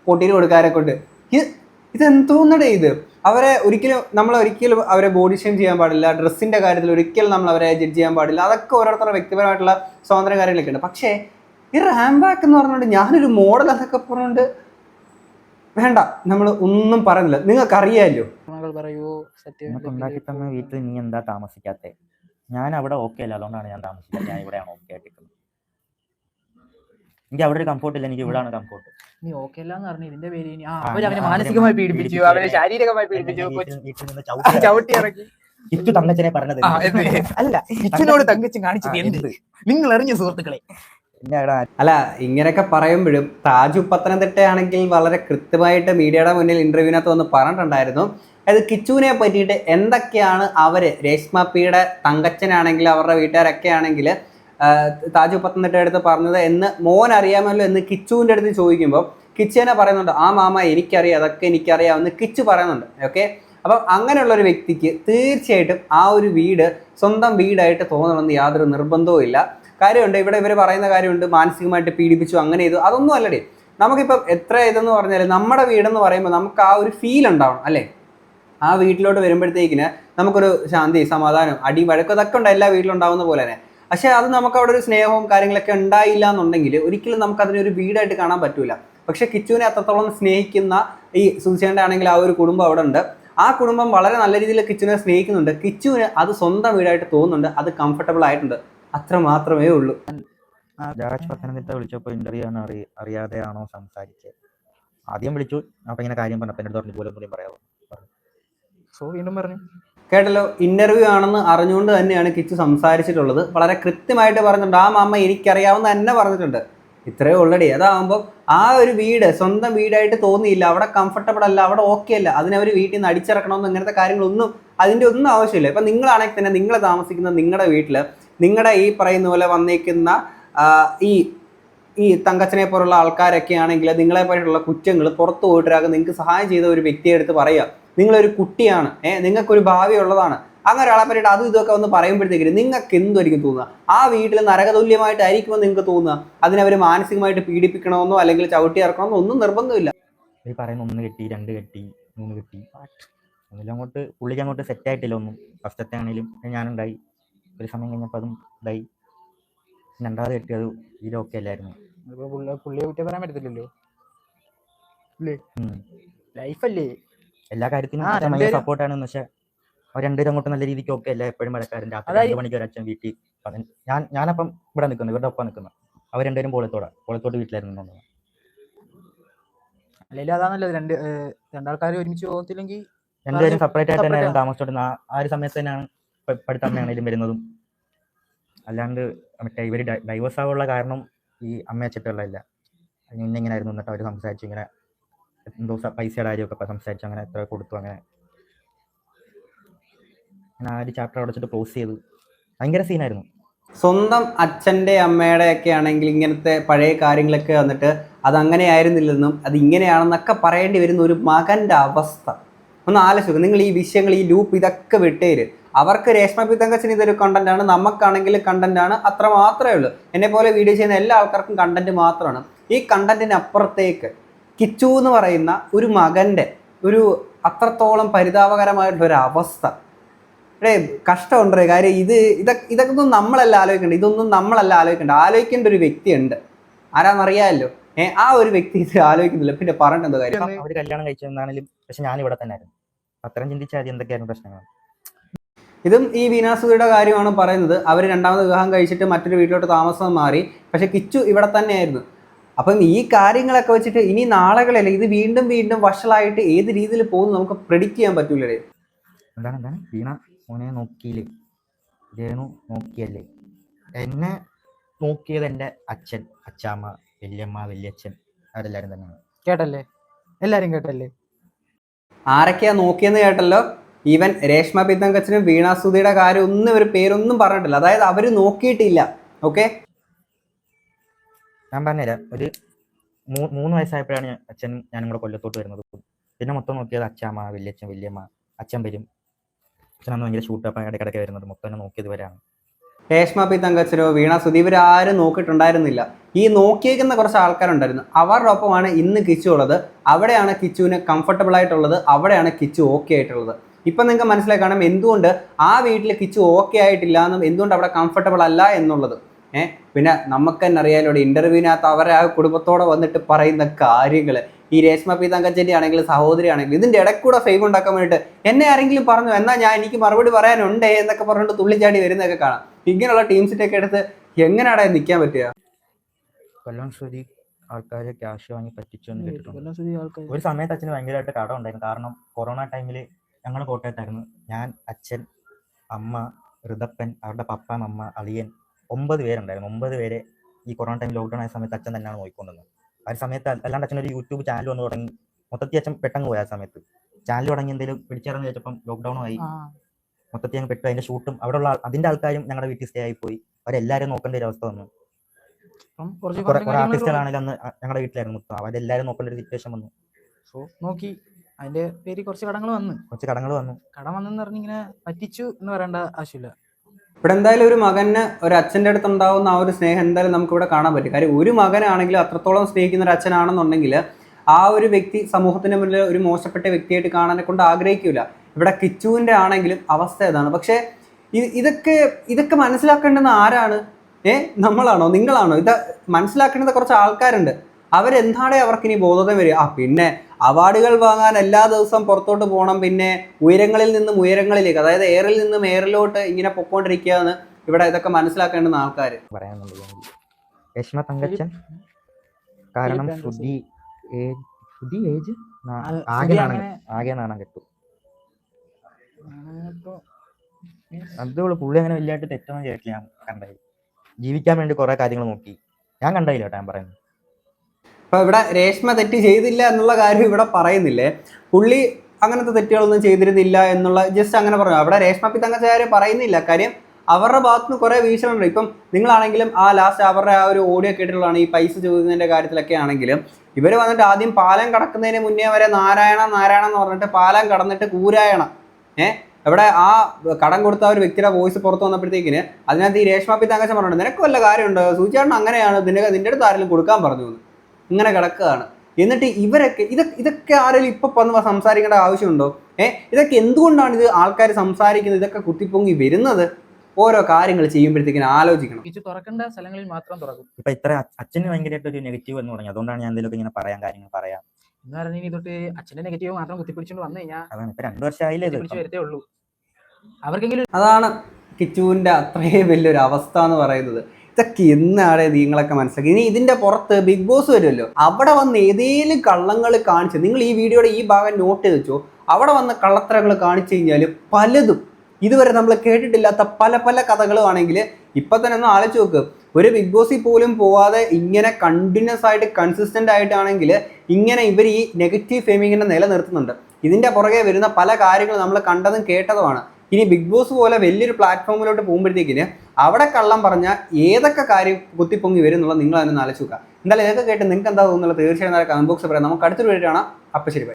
പൊട്ടിന് കൊടുക്കാരെ കൊണ്ട്. ഇത് ഇതെന്തോന്നടേ ഇത്? അവരെ ഒരിക്കലും നമ്മൾ ഒരിക്കലും അവരെ ബോഡി ഷെയിം ചെയ്യാൻ പാടില്ല ഡ്രസ്സിന്റെ കാര്യത്തിൽ ഒരിക്കലും നമ്മൾ അവരെ ജഡ്ജ് ചെയ്യാൻ പാടില്ല. അതൊക്കെ ഓരോരുത്തരുടെ വ്യക്തിപരമായിട്ടുള്ള സ്വാതന്ത്ര്യ കാര്യങ്ങളൊക്കെ ഉണ്ട് പക്ഷേ ഈ റാംബാക്ക് എന്ന് പറഞ്ഞുകൊണ്ട് ഞാനൊരു മോഡൽ അതൊക്കെ പറഞ്ഞുകൊണ്ട് വേണ്ട നമ്മൾ ഒന്നും പറയുന്നില്ല. നിങ്ങൾക്ക് അറിയാമല്ലോ പറയൂ സത്യം വീട്ടിൽ നീ എന്താ താമസിക്കാത്തേ? ഞാൻ അവിടെ ഓക്കെ അല്ല അതുകൊണ്ടാണ് ഞാൻ താമസിക്കുന്നത് ഞാൻ എനിക്ക് അവിടെ ഒരു കംഫോർട്ട് ഇല്ല എനിക്ക് ഇവിടെയാണ് കംഫോർട്ട് നീ ഓക്കെ അല്ലാന്ന് പറഞ്ഞു ഇതിന്റെ പേര് ഇനി ആ ആ, അവനെ അവരെ മാനസികമായി പീഡിപ്പിച്ചു. അവരെ ശാരീരികമായി പീഡിപ്പിച്ചു ചവിട്ടി ഇറക്കി. ഇച്ചു തങ്കച്ചനെ പറഞ്ഞത്. അല്ല ഇച്ചിനോട് തങ്കച്ചൻ കാണിച്ചത് എന്ത്? നിങ്ങൾ അറിഞ്ഞ സുഹൃത്തുക്കളെ. അല്ല ഇങ്ങനെയൊക്കെ പറയുമ്പോഴും താജു പത്തനംതിട്ടയാണെങ്കിൽ വളരെ കൃത്യമായിട്ട് മീഡിയയുടെ മുന്നിൽ ഇന്റർവ്യൂവിനകത്ത് വന്ന് പറഞ്ഞിട്ടുണ്ടായിരുന്നു. അത് കിച്ചുവിനെ പറ്റിയിട്ട് എന്തൊക്കെയാണ് അവർ രേഷ്മപ്പിയുടെ തങ്കച്ചനാണെങ്കിൽ അവരുടെ വീട്ടുകാരൊക്കെ ആണെങ്കിൽ താജു പത്തനംതിട്ട അടുത്ത് പറഞ്ഞത് എന്ന് മോൻ അറിയാമല്ലോ എന്ന് കിച്ചുവിന്റെ അടുത്ത് ചോദിക്കുമ്പോൾ കിച്ചുവിനെ പറയുന്നുണ്ട് ആ മാമ എനിക്കറിയാം അതൊക്കെ എനിക്കറിയാമെന്ന് കിച്ചു പറയുന്നുണ്ട് ഓക്കെ അപ്പം അങ്ങനെയുള്ള ഒരു വ്യക്തിക്ക് തീർച്ചയായിട്ടും ആ ഒരു വീട് സ്വന്തം വീടായിട്ട് തോന്നണമെന്ന് യാതൊരു നിർബന്ധവും ഇല്ല. കാര്യമുണ്ട് ഇവിടെ ഇവർ പറയുന്ന കാര്യമുണ്ട് മാനസികമായിട്ട് പീഡിപ്പിച്ചു അങ്ങനെ ചെയ്തു അതൊന്നും അല്ലടേ. നമുക്കിപ്പം എത്ര ഇതെന്ന് പറഞ്ഞാൽ നമ്മുടെ വീടെന്ന് പറയുമ്പോൾ നമുക്ക് ആ ഒരു ഫീൽ ഉണ്ടാവണം അല്ലേ? ആ വീട്ടിലോട്ട് വരുമ്പോഴത്തേക്കിന് നമുക്കൊരു ശാന്തി സമാധാനം അടി വഴക്കതൊക്കെ ഉണ്ട് എല്ലാ വീട്ടിലും ഉണ്ടാവുന്ന പോലെ തന്നെ. പക്ഷേ അത് നമുക്ക് അവിടെ ഒരു സ്നേഹവും കാര്യങ്ങളൊക്കെ ഉണ്ടായില്ല എന്നുണ്ടെങ്കിൽ ഒരിക്കലും നമുക്ക് അതിനെ ഒരു വീടായിട്ട് കാണാൻ പറ്റൂല. പക്ഷേ കിച്ചുവിനെ അത്രത്തോളം സ്നേഹിക്കുന്ന ഈ സുധിച്ചേണ്ട ആണെങ്കിൽ ആ ഒരു കുടുംബം അവിടെ ഉണ്ട്. ആ കുടുംബം വളരെ നല്ല രീതിയിൽ കിച്ചുവിനെ സ്നേഹിക്കുന്നുണ്ട്. കിച്ചുവിന് അത് സ്വന്തം വീടായിട്ട് തോന്നുന്നുണ്ട്. അത് കംഫർട്ടബിൾ ആയിട്ടുണ്ട്. അത്ര മാത്രമേ ഉള്ളൂ. രാജ് പത്തനംതിട്ട വിളിച്ചപ്പോൾ ഇന്റർവ്യൂ ആണ് അറി അറിയാതെയാണോ സംസാരിച്ചത് ആദ്യം വിളിച്ചു. അപ്പൊ ഇങ്ങനെ കാര്യം പറഞ്ഞപ്പോൾ എന്റെ അടുത്ത് പറഞ്ഞു പോലെ ഒന്നും പറയാമോ സോ വീണ്ടും പറഞ്ഞു. കേട്ടല്ലോ ഇന്റർവ്യൂ ആണെന്ന് അറിഞ്ഞുകൊണ്ട് തന്നെയാണ് കിച്ചു സംസാരിച്ചിട്ടുള്ളത്. വളരെ കൃത്യമായിട്ട് പറഞ്ഞിട്ടുണ്ട്. ആ മാമ എനിക്കറിയാവുന്ന തന്നെ പറഞ്ഞിട്ടുണ്ട്. ഇത്രയേ ഓൾറെഡി അതാകുമ്പോൾ ആ ഒരു വീട് സ്വന്തം വീടായിട്ട് തോന്നിയില്ല. അവിടെ കംഫർട്ടബിൾ അല്ല അവിടെ ഓക്കെ അല്ല. അതിനവർ വീട്ടിൽ നിന്ന് അടിച്ചിറക്കണമെന്ന് ഇങ്ങനത്തെ കാര്യങ്ങളൊന്നും അതിന്റെ ഒന്നും ആവശ്യമില്ല. ഇപ്പം നിങ്ങളാണെങ്കിൽ തന്നെ നിങ്ങൾ താമസിക്കുന്ന നിങ്ങളുടെ വീട്ടിൽ നിങ്ങളുടെ ഈ പറയുന്ന പോലെ വന്നേക്കുന്ന ഈ ഈ തങ്കച്ചനെ പോലുള്ള ആൾക്കാരൊക്കെ ആണെങ്കിൽ നിങ്ങളെ പറ്റിയുള്ള കുറ്റങ്ങൾ പുറത്തു പോയിട്ടൊരാൾക്ക് നിങ്ങൾക്ക് സഹായം ചെയ്ത ഒരു വ്യക്തിയെ എടുത്ത് പറയുക. നിങ്ങളൊരു കുട്ടിയാണ്. ഏഹ് നിങ്ങൾക്കൊരു ഭാവി ഉള്ളതാണ്. അങ്ങനെ ഒരാളെ പറ്റിയിട്ട് അതും ഇതൊക്കെ ഒന്ന് പറയുമ്പോഴത്തേക്കും നിങ്ങൾക്ക് എന്തായിരിക്കും തോന്നുക? ആ വീട്ടിൽ നരകതുല്യമായിട്ടായിരിക്കുമെന്ന് നിങ്ങൾക്ക് തോന്നുക? അതിനവർ മാനസികമായിട്ട് പീഡിപ്പിക്കണമെന്നോ അല്ലെങ്കിൽ ചവിട്ടി ഇറക്കണമെന്നോ ഒന്നും നിർബന്ധമില്ല. ഒന്ന് കെട്ടി രണ്ട് കെട്ടി മൂന്ന് കെട്ടി അങ്ങോട്ട് പുള്ളിക്ക് അങ്ങോട്ട് സെറ്റ് ആയിട്ടില്ല ഒന്നും. ഫസ്റ്റത്തെ ആണെങ്കിലും ഞാനുണ്ടായി. ഒരു സമയം കഴിഞ്ഞപ്പോൾ അതും ഇതായി. രണ്ടാമത് കിട്ടിയത് ഇതിലൊക്കെ അല്ലായിരുന്നു. ഇപ്പൊ പുള്ളി പുള്ളിയെ കുറ്റം പറയാൻ പറ്റത്തില്ലല്ലോ. ലൈഫല്ലേ? എല്ലാ കാര്യത്തിനും സപ്പോർട്ടാണ്. പക്ഷെ അവർ രണ്ടുപേരും അങ്ങോട്ട് നല്ല രീതിക്ക് ഒക്കെ അല്ല. എപ്പോഴും മഴക്കാരൻ രാത്രി മണിക്ക് ഒരു അച്ഛൻ വീട്ടിൽ ഞാൻ ഞാനപ്പം ഇവിടെ നിൽക്കുന്നു ഇവരുടെ ഒപ്പം നിൽക്കുന്നു. അവർ രണ്ടുപേരും പോളത്തോടെ. പോളത്തോട്ട് വീട്ടിലായിരുന്നു. അല്ലെങ്കിൽ അതാണല്ലോ രണ്ട് രണ്ടാൾക്കാർ ഒരുമിച്ച് പോകത്തില്ലെങ്കിൽ രണ്ടുപേരും സെപ്പറേറ്റ് ആയിട്ട് തന്നെയാണ് തന്നെയായിരുന്നു താമസിച്ചോണ്ടിരുന്ന ആ- ഒരു സമയത്ത് തന്നെയാണ് പഠിത്തമ്മയാണെങ്കിലും വരുന്നതും. അല്ലാണ്ട് മറ്റേ ഇവർ ഡൈവേഴ്സ് ആവാനുള്ള കാരണം ഈ അമ്മ നിന്നെ ഇങ്ങനെ ആയിരുന്നു എന്നിട്ട് അവർ സംസാരിച്ചു ഇങ്ങനെ എന്തോ പൈസയുടെ കാര്യമൊക്കെ സംസാരിച്ചു അങ്ങനെ എത്ര കൊടുത്തു അങ്ങനെ. ഞാൻ ആ ഒരു ചാപ്റ്റർ അവിടെ വെച്ചിട്ട് ക്ലോസ് ചെയ്തു. ഭയങ്കര സീനായിരുന്നു സ്വന്തം അച്ഛന്റെ അമ്മയുടെ ഒക്കെ ആണെങ്കിൽ ഇങ്ങനത്തെ പഴയ കാര്യങ്ങളൊക്കെ വന്നിട്ട് അത് അങ്ങനെ ആയിരുന്നില്ലെന്നും അത് ഇങ്ങനെയാണെന്നൊക്കെ പറയേണ്ടി വരുന്ന ഒരു മകന്റെ അവസ്ഥ. ഒന്ന് ആലോചിക്കും. നിങ്ങൾ ഈ വിഷയങ്ങൾ ഈ ലൂപ്പ് ഇതൊക്കെ വിട്ടേര്. അവർക്ക് രേഷ്മ പിത്തങ്കച്ചന് ഇതൊരു കണ്ടന്റ് ആണ്. നമുക്കാണെങ്കിൽ കണ്ടന്റ് ആണ്. അത്ര മാത്രമേ ഉള്ളൂ. എന്നെ പോലെ വീഡിയോ ചെയ്യുന്ന എല്ലാ ആൾക്കാർക്കും കണ്ടന്റ് മാത്രമാണ്. ഈ കണ്ടന്റിന് അപ്പുറത്തേക്ക് കിച്ചു എന്ന് പറയുന്ന ഒരു മകന്റെ ഒരു അത്രത്തോളം പരിതാപകരമായിട്ടുള്ള ഒരു അവസ്ഥ. എടേ കഷ്ടമുണ്ടേ? കാര്യം ഇത് ഇതൊക്കെ ഇതൊക്കെ ഒന്നും നമ്മളല്ല ആലോചിക്കേണ്ടത്. ഇതൊന്നും നമ്മളല്ല ആലോചിക്കേണ്ട ആലോചിക്കേണ്ട ഒരു വ്യക്തിയുണ്ട്. ആരാന്നറിയാമല്ലോ? ഏഹ് ആ ഒരു വ്യക്തി ഇത് ആലോചിക്കുന്നില്ല. പിന്നെ പറഞ്ഞിട്ട് എന്താ കാര്യം? അവർ കല്യാണം കഴിച്ചെന്നാണെങ്കിലും പക്ഷെ ഞാൻ തന്നെ ആയിരുന്നു അത്രയും ചിന്തിച്ചാൽ മതി എന്തൊക്കെയായിരുന്നു പ്രശ്നങ്ങൾ? ഇതും ഈ വീനാസുതിയുടെ കാര്യമാണ് പറയുന്നത്. അവർ രണ്ടാമത് വിവാഹം കഴിച്ചിട്ട് മറ്റൊരു വീട്ടിലോട്ട് താമസം മാറി. പക്ഷെ കിച്ചു ഇവിടെ തന്നെയായിരുന്നു. അപ്പം ഈ കാര്യങ്ങളൊക്കെ വെച്ചിട്ട് ഇനി നാളുകളിൽ ഇത് വീണ്ടും വീണ്ടും വഷളായിട്ട് ഏത് രീതിയിൽ പോകുന്നു നമുക്ക് പ്രെഡിക്റ്റ് ചെയ്യാൻ പറ്റൂലേ എന്താണ് എന്താണ്? വീണ മോനെ നോക്കിയില്ലേ? രേണു നോക്കിയല്ലേ? എന്നെ നോക്കിയത് എന്റെ അച്ഛൻ അച്ചാമ്മ വല്യമ്മ വല്യച്ഛൻ. അവരെല്ലാവരും തന്നെയാണ്. കേട്ടല്ലേ? എല്ലാവരും കേട്ടല്ലേ? ആരൊക്കെയാ നോക്കിയെന്ന് കേട്ടല്ലോ? ഈവൻ രേഷ്മ പിത്തങ്കച്ചനും വീണാസുതിയുടെ കാര്യം ഒന്നും ഒരു പേരൊന്നും പറഞ്ഞിട്ടില്ല. അതായത് അവർ നോക്കിയിട്ടില്ല. ഓക്കെ? ഞാൻ പറഞ്ഞുതരാം. ഒരു മൂന്ന് വയസ്സായപ്പോഴാണ് അച്ഛൻ ഞാൻ കൂടെ കൊല്ലത്തോട്ട് വരുന്നത്. പിന്നെ മൊത്തം നോക്കിയത് വലിയ അച്ഛൻ വലിയമ്മ അച്ഛൻ വരും. അച്ഛനൊന്നും ഭയങ്കര ഷൂട്ടപ്പ് ഇടയ്ക്കിടയ്ക്ക് വരുന്നത്. മൊത്തം നോക്കിയത് വരെയാണ് രേഷ്മ പി തങ്കച്ചനോ വീണ സുധി ഇവരാരും നോക്കിയിട്ടുണ്ടായിരുന്നില്ല. ഈ നോക്കിയേക്കുന്ന കുറച്ച് ആൾക്കാരുണ്ടായിരുന്നു. അവരുടെ ഒപ്പമാണ് ഇന്ന് കിച്ചു ഉള്ളത്. അവിടെയാണ് കിച്ചുവിന് കംഫർട്ടബിൾ ആയിട്ടുള്ളത്. അവിടെയാണ് കിച്ചു ഓക്കെ ആയിട്ടുള്ളത്. ഇപ്പം നിങ്ങൾക്ക് മനസ്സിലായി കാണാം എന്തുകൊണ്ട് ആ വീട്ടിൽ കിച്ചു ഓക്കെ ആയിട്ടില്ല എന്നും എന്തുകൊണ്ട് അവിടെ കംഫർട്ടബിൾ അല്ല എന്നുള്ളത്. ഏഹ് പിന്നെ നമുക്ക് തന്നെ അറിയാലോ ഇന്റർവ്യൂവിനകത്ത് അവരെ ആ കുടുംബത്തോടെ വന്നിട്ട് പറയുന്ന കാര്യങ്ങൾ ഈ രേഷ്മ പി തങ്കച്ചേരി ആണെങ്കിലും സഹോദരി ആണെങ്കിലും ഇതിന്റെ ഇടയ്ക്കൂടെ ഫെയിം ഉണ്ടാക്കാൻ വേണ്ടിയിട്ട് എന്നെ ആരെങ്കിലും പറഞ്ഞു എന്നാ ഞാൻ എനിക്ക് മറുപടി പറയാനുണ്ടേ എന്നൊക്കെ പറഞ്ഞിട്ട് തുള്ളിച്ചാടി വരുന്നതൊക്കെ കാണാം. ഇങ്ങനെയുള്ള ടീംസിന്റെ ഒക്കെ എങ്ങനെ എങ്ങനെയാടാ നിൽക്കാൻ പറ്റുക? കൊല്ലം ശ്രുതി ആൾക്കാരെ ക്യാഷ് വാങ്ങി പറ്റിച്ചു എന്ന് കേട്ടിട്ടുണ്ട്. ഒരു സമയത്ത് അച്ഛന് ഭയങ്കരമായിട്ട് കടം ഉണ്ടായിരുന്നു. കാരണം കൊറോണ ടൈമിൽ ഞങ്ങൾ കോട്ടയത്തായിരുന്നു. ഞാൻ അച്ഛൻ അമ്മ ഋതപ്പൻ അവരുടെ പപ്പ അമ്മ അളിയൻ ഒമ്പത് പേരുണ്ടായിരുന്നു. ഒമ്പത് പേരെ ഈ കൊറോണ ടൈം ലോക്ക്ഡൗൺ ആയ സമയത്ത് അച്ഛൻ തന്നെയാണ് നോക്കിക്കൊണ്ടുവന്നത് ആ ഒരു സമയത്ത് അല്ലാണ്ട് അച്ഛൻ ഒരു യൂട്യൂബ് ചാനൽ വന്ന് തുടങ്ങി. മൊത്തത്തിൽ അച്ഛൻ പെട്ടെന്ന് പോയ ആ സമയത്ത്. ചാനൽ തുടങ്ങി എന്തെങ്കിലും പിടിച്ചിറങ്ങി വെച്ചപ്പം ലോക്ക്ഡൗൺ ആയി. മൊത്തത്തിൽ അങ്ങ് പെട്ടു. അതിന്റെ ഷൂട്ടും അവിടെ ഉള്ള അതിന്റെ ആൾക്കാരും ഞങ്ങളുടെ വീട്ടിൽ സ്റ്റേ ആയി പോയി. അവരെല്ലാവരും നോക്കേണ്ട ഒരു അവസ്ഥ വന്നു. കുറെ ആർട്ടിസ്റ്റുകളാണെങ്കിലും അന്ന് ഞങ്ങളുടെ വീട്ടിലായിരുന്നു മൊത്തം. അവരെല്ലാരും നോക്കേണ്ട ഒരു സിറ്റുവേഷൻ വന്നു. സോ നോക്കി. അതിന്റെ പേര് കുറച്ച് കടങ്ങൾ വന്നു. കുറച്ച് കടങ്ങൾ വന്നു. കടം വന്നെന്ന് പറഞ്ഞിങ്ങനെ പറ്റിച്ചു എന്ന് പറയേണ്ട ആവശ്യമില്ല. ഇവിടെ എന്തായാലും ഒരു മകന് ഒരു അച്ഛന്റെ അടുത്ത് ഉണ്ടാവുന്ന ആ ഒരു സ്നേഹം എന്തായാലും നമുക്ക് ഇവിടെ കാണാൻ പറ്റും. കാര്യം ഒരു മകനാണെങ്കിലും അത്രത്തോളം സ്നേഹിക്കുന്ന ഒരു അച്ഛനാണെന്നുണ്ടെങ്കിൽ ആ ഒരു വ്യക്തി സമൂഹത്തിന് മുന്നിൽ ഒരു മോശപ്പെട്ട വ്യക്തിയായിട്ട് കാണാനെ കൊണ്ട് ആഗ്രഹിക്കില്ല ഇവിടെ കിച്ചുവിന്റെ ആണെങ്കിലും അവസ്ഥ ഇതാണ്. പക്ഷേ ഇതൊക്കെ ഇതൊക്കെ മനസ്സിലാക്കേണ്ടുന്ന ആരാണ്? ഏ നമ്മളാണോ? നിങ്ങളാണോ? ഇത് മനസ്സിലാക്കേണ്ടത് കുറച്ച് ആൾക്കാരുണ്ട്. അവരെന്താണേ അവർക്ക് ഇനി ബോധത വരിക? ആ പിന്നെ അവാർഡുകൾ വാങ്ങാൻ എല്ലാ ദിവസവും പുറത്തോട്ട് പോകണം. പിന്നെ ഉയരങ്ങളിൽ നിന്നും ഉയരങ്ങളിലേക്ക് അതായത് എയറിൽ നിന്നും എയറിലോട്ട് ഇങ്ങനെ പൊക്കോണ്ടിരിക്കുകയെന്ന് ഇവിടെ ഇതൊക്കെ മനസ്സിലാക്കേണ്ടുന്ന ആൾക്കാർ പറയാനുണ്ടെങ്കിൽ രശ്മ തങ്കച്ചൻ. കാരണം. Shruthi age Shruthi age? നാ- അത് ആകെ ശ്രുതി നാണം അങ്ങനെ- കെട്ടു. ആകെ നാണം കെട്ടു. ഇപ്പൊ പുള്ളി അങ്ങനെ വലിയതായിട്ട് തെറ്റൊന്നും ചെയ്തിട്ടില്ല ഞാൻ കണ്ടായി ജീവിക്കാൻ വേണ്ടി കുറെ കാര്യങ്ങൾ നോക്കി. ഞാൻ കണ്ടായില്ല കേട്ടോ ഞാൻ പറയുന്നത്. അപ്പൊ ഇവിടെ രേഷ്മ തെറ്റ് ചെയ്തില്ല എന്നുള്ള കാര്യം ഇവിടെ പറയുന്നില്ലേ? പുള്ളി അങ്ങനത്തെ തെറ്റുകളൊന്നും ചെയ്തിരുന്നില്ല എന്നുള്ള ജസ്റ്റ് അങ്ങനെ പറഞ്ഞു. അവിടെ രേഷ്മ പി തങ്കച്ചാര് പറയുന്നില്ല. കാര്യം അവരുടെ ഭാഗത്തുനിന്ന് കുറേ വീഴ്ചകളുണ്ട് ഇപ്പം നിങ്ങളാണെങ്കിലും ആ ലാസ്റ്റ് അവരുടെ ആ ഒരു ഓഡിയോ കേട്ടിട്ടുള്ളതാണ് ഈ പൈസ ചോദിക്കുന്നതിന്റെ കാര്യത്തിലൊക്കെ ആണെങ്കിലും. ഇവർ വന്നിട്ട് ആദ്യം പാലം കടക്കുന്നതിന് മുന്നേ വരെ നാരായണ നാരായണ എന്ന് പറഞ്ഞിട്ട് പാലം കടന്നിട്ട് കൂരായണ. ഏഹ് ഇവിടെ ആ കടം കൊടുത്ത ഒരു വ്യക്തിയുടെ വോയിസ് പുറത്ത് വന്നപ്പോഴത്തേക്കിന് അതിനകത്ത് ഈ രേഷ്മ പി തങ്കച്ച പറഞ്ഞിട്ടുണ്ട് നിനക്ക് വല്ല കാര്യമുണ്ട്? സൂചിയാണ് അങ്ങനെയാണ്? നിന്നെ നിന്റെ അടുത്ത് ആരെങ്കിലും കൊടുക്കാൻ പറഞ്ഞു ഇങ്ങനെ കിടക്കുകയാണ്. എന്നിട്ട് ഇവരൊക്കെ ഇതൊക്കെ ഇതൊക്കെ ആരെങ്കിലും ഇപ്പൊ വന്ന് സംസാരിക്കേണ്ട ആവശ്യമുണ്ടോ? ഏഹ് ഇതൊക്കെ എന്തുകൊണ്ടാണ് ഇത് ആൾക്കാർ സംസാരിക്കുന്നത്? ഇതൊക്കെ കുത്തിപ്പൊങ്ങി വരുന്നത്? ഓരോ കാര്യങ്ങൾ ചെയ്യുമ്പോഴത്തേക്കിനും ആലോചിക്കണം. പിച്ച് തുറക്കേണ്ട സ്ഥലങ്ങളിൽ മാത്രം തുറക്കും. ഇപ്പൊ ഇത്ര അച്ഛന് ഭയങ്കരമായിട്ട് ഒരു നെഗറ്റീവ് എന്ന് തുടങ്ങി. അതുകൊണ്ടാണ് ഞാൻ എന്തെങ്കിലും ഇങ്ങനെ പറയാൻ കാര്യങ്ങൾ പറയാം. എന്ന് പറഞ്ഞാൽ ഇനി തൊട്ട് അച്ഛന്റെ നെഗറ്റീവ് മാത്രം കുത്തിപ്പിടിച്ചോണ്ട് വന്നു കഴിഞ്ഞാൽ അതാണ് ഇപ്പൊ രണ്ടു വർഷമായില്ലേ വരത്തേ ഉള്ളൂ. അവർക്കെങ്കിലും അതാണ് കിച്ചുവിന്റെ അത്രയും വലിയൊരു അവസ്ഥ എന്ന് പറയുന്നത്. ഇതൊക്കെ എന്നാണ് നിങ്ങളൊക്കെ മനസ്സിലാക്കി. ഇനി ഇതിന്റെ പുറത്ത് ബിഗ് ബോസ് വരുമല്ലോ. അവിടെ വന്ന് ഏതെങ്കിലും കള്ളങ്ങൾ കാണിച്ച് നിങ്ങൾ ഈ വീഡിയോയുടെ ഈ ഭാഗം നോട്ട് ചെയ്ത് വെച്ചോ. അവിടെ വന്ന് കള്ളത്തരങ്ങൾ കാണിച്ചു കഴിഞ്ഞാൽ പലതും. ഇതുവരെ നമ്മൾ കേട്ടിട്ടില്ലാത്ത പല പല കഥകളുമാണെങ്കിൽ ഇപ്പൊ തന്നെ ഒന്ന് ആലോചിച്ച് നോക്ക്. ഒരു ബിഗ് ബോസിൽ പോലും പോവാതെ ഇങ്ങനെ കണ്ടിന്യൂസ് ആയിട്ട് കൺസിസ്റ്റന്റ് ആയിട്ടാണെങ്കിൽ ഇങ്ങനെ ഇവർ ഈ നെഗറ്റീവ് ഫെയിമിങ്ങിനെ നിലനിർത്തുന്നുണ്ട്. ഇതിന്റെ പുറകെ വരുന്ന പല കാര്യങ്ങളും നമ്മൾ കണ്ടതും കേട്ടതുമാണ്. ഇനി ബിഗ് ബോസ് പോലെ വലിയൊരു പ്ലാറ്റ്ഫോമിലോട്ട് പോകുമ്പോഴത്തേക്കിന് അവിടെ കള്ളം പറഞ്ഞാൽ ഏതൊക്കെ കാര്യം കുത്തിപ്പൊങ്ങി വരും എന്നുള്ളത് നിങ്ങൾ അതിനൊന്ന് ആലോചിക്കുക എന്തായാലും ഇതൊക്കെ കേട്ട് നിങ്ങൾക്ക് എന്താ തോന്നുന്നത്? തീർച്ചയായും കമന്റ് ബോക്സ് പറയാം. നമുക്ക് അടുത്തൊരു വീഡിയോ കാണാം. അപ്പം ശരി.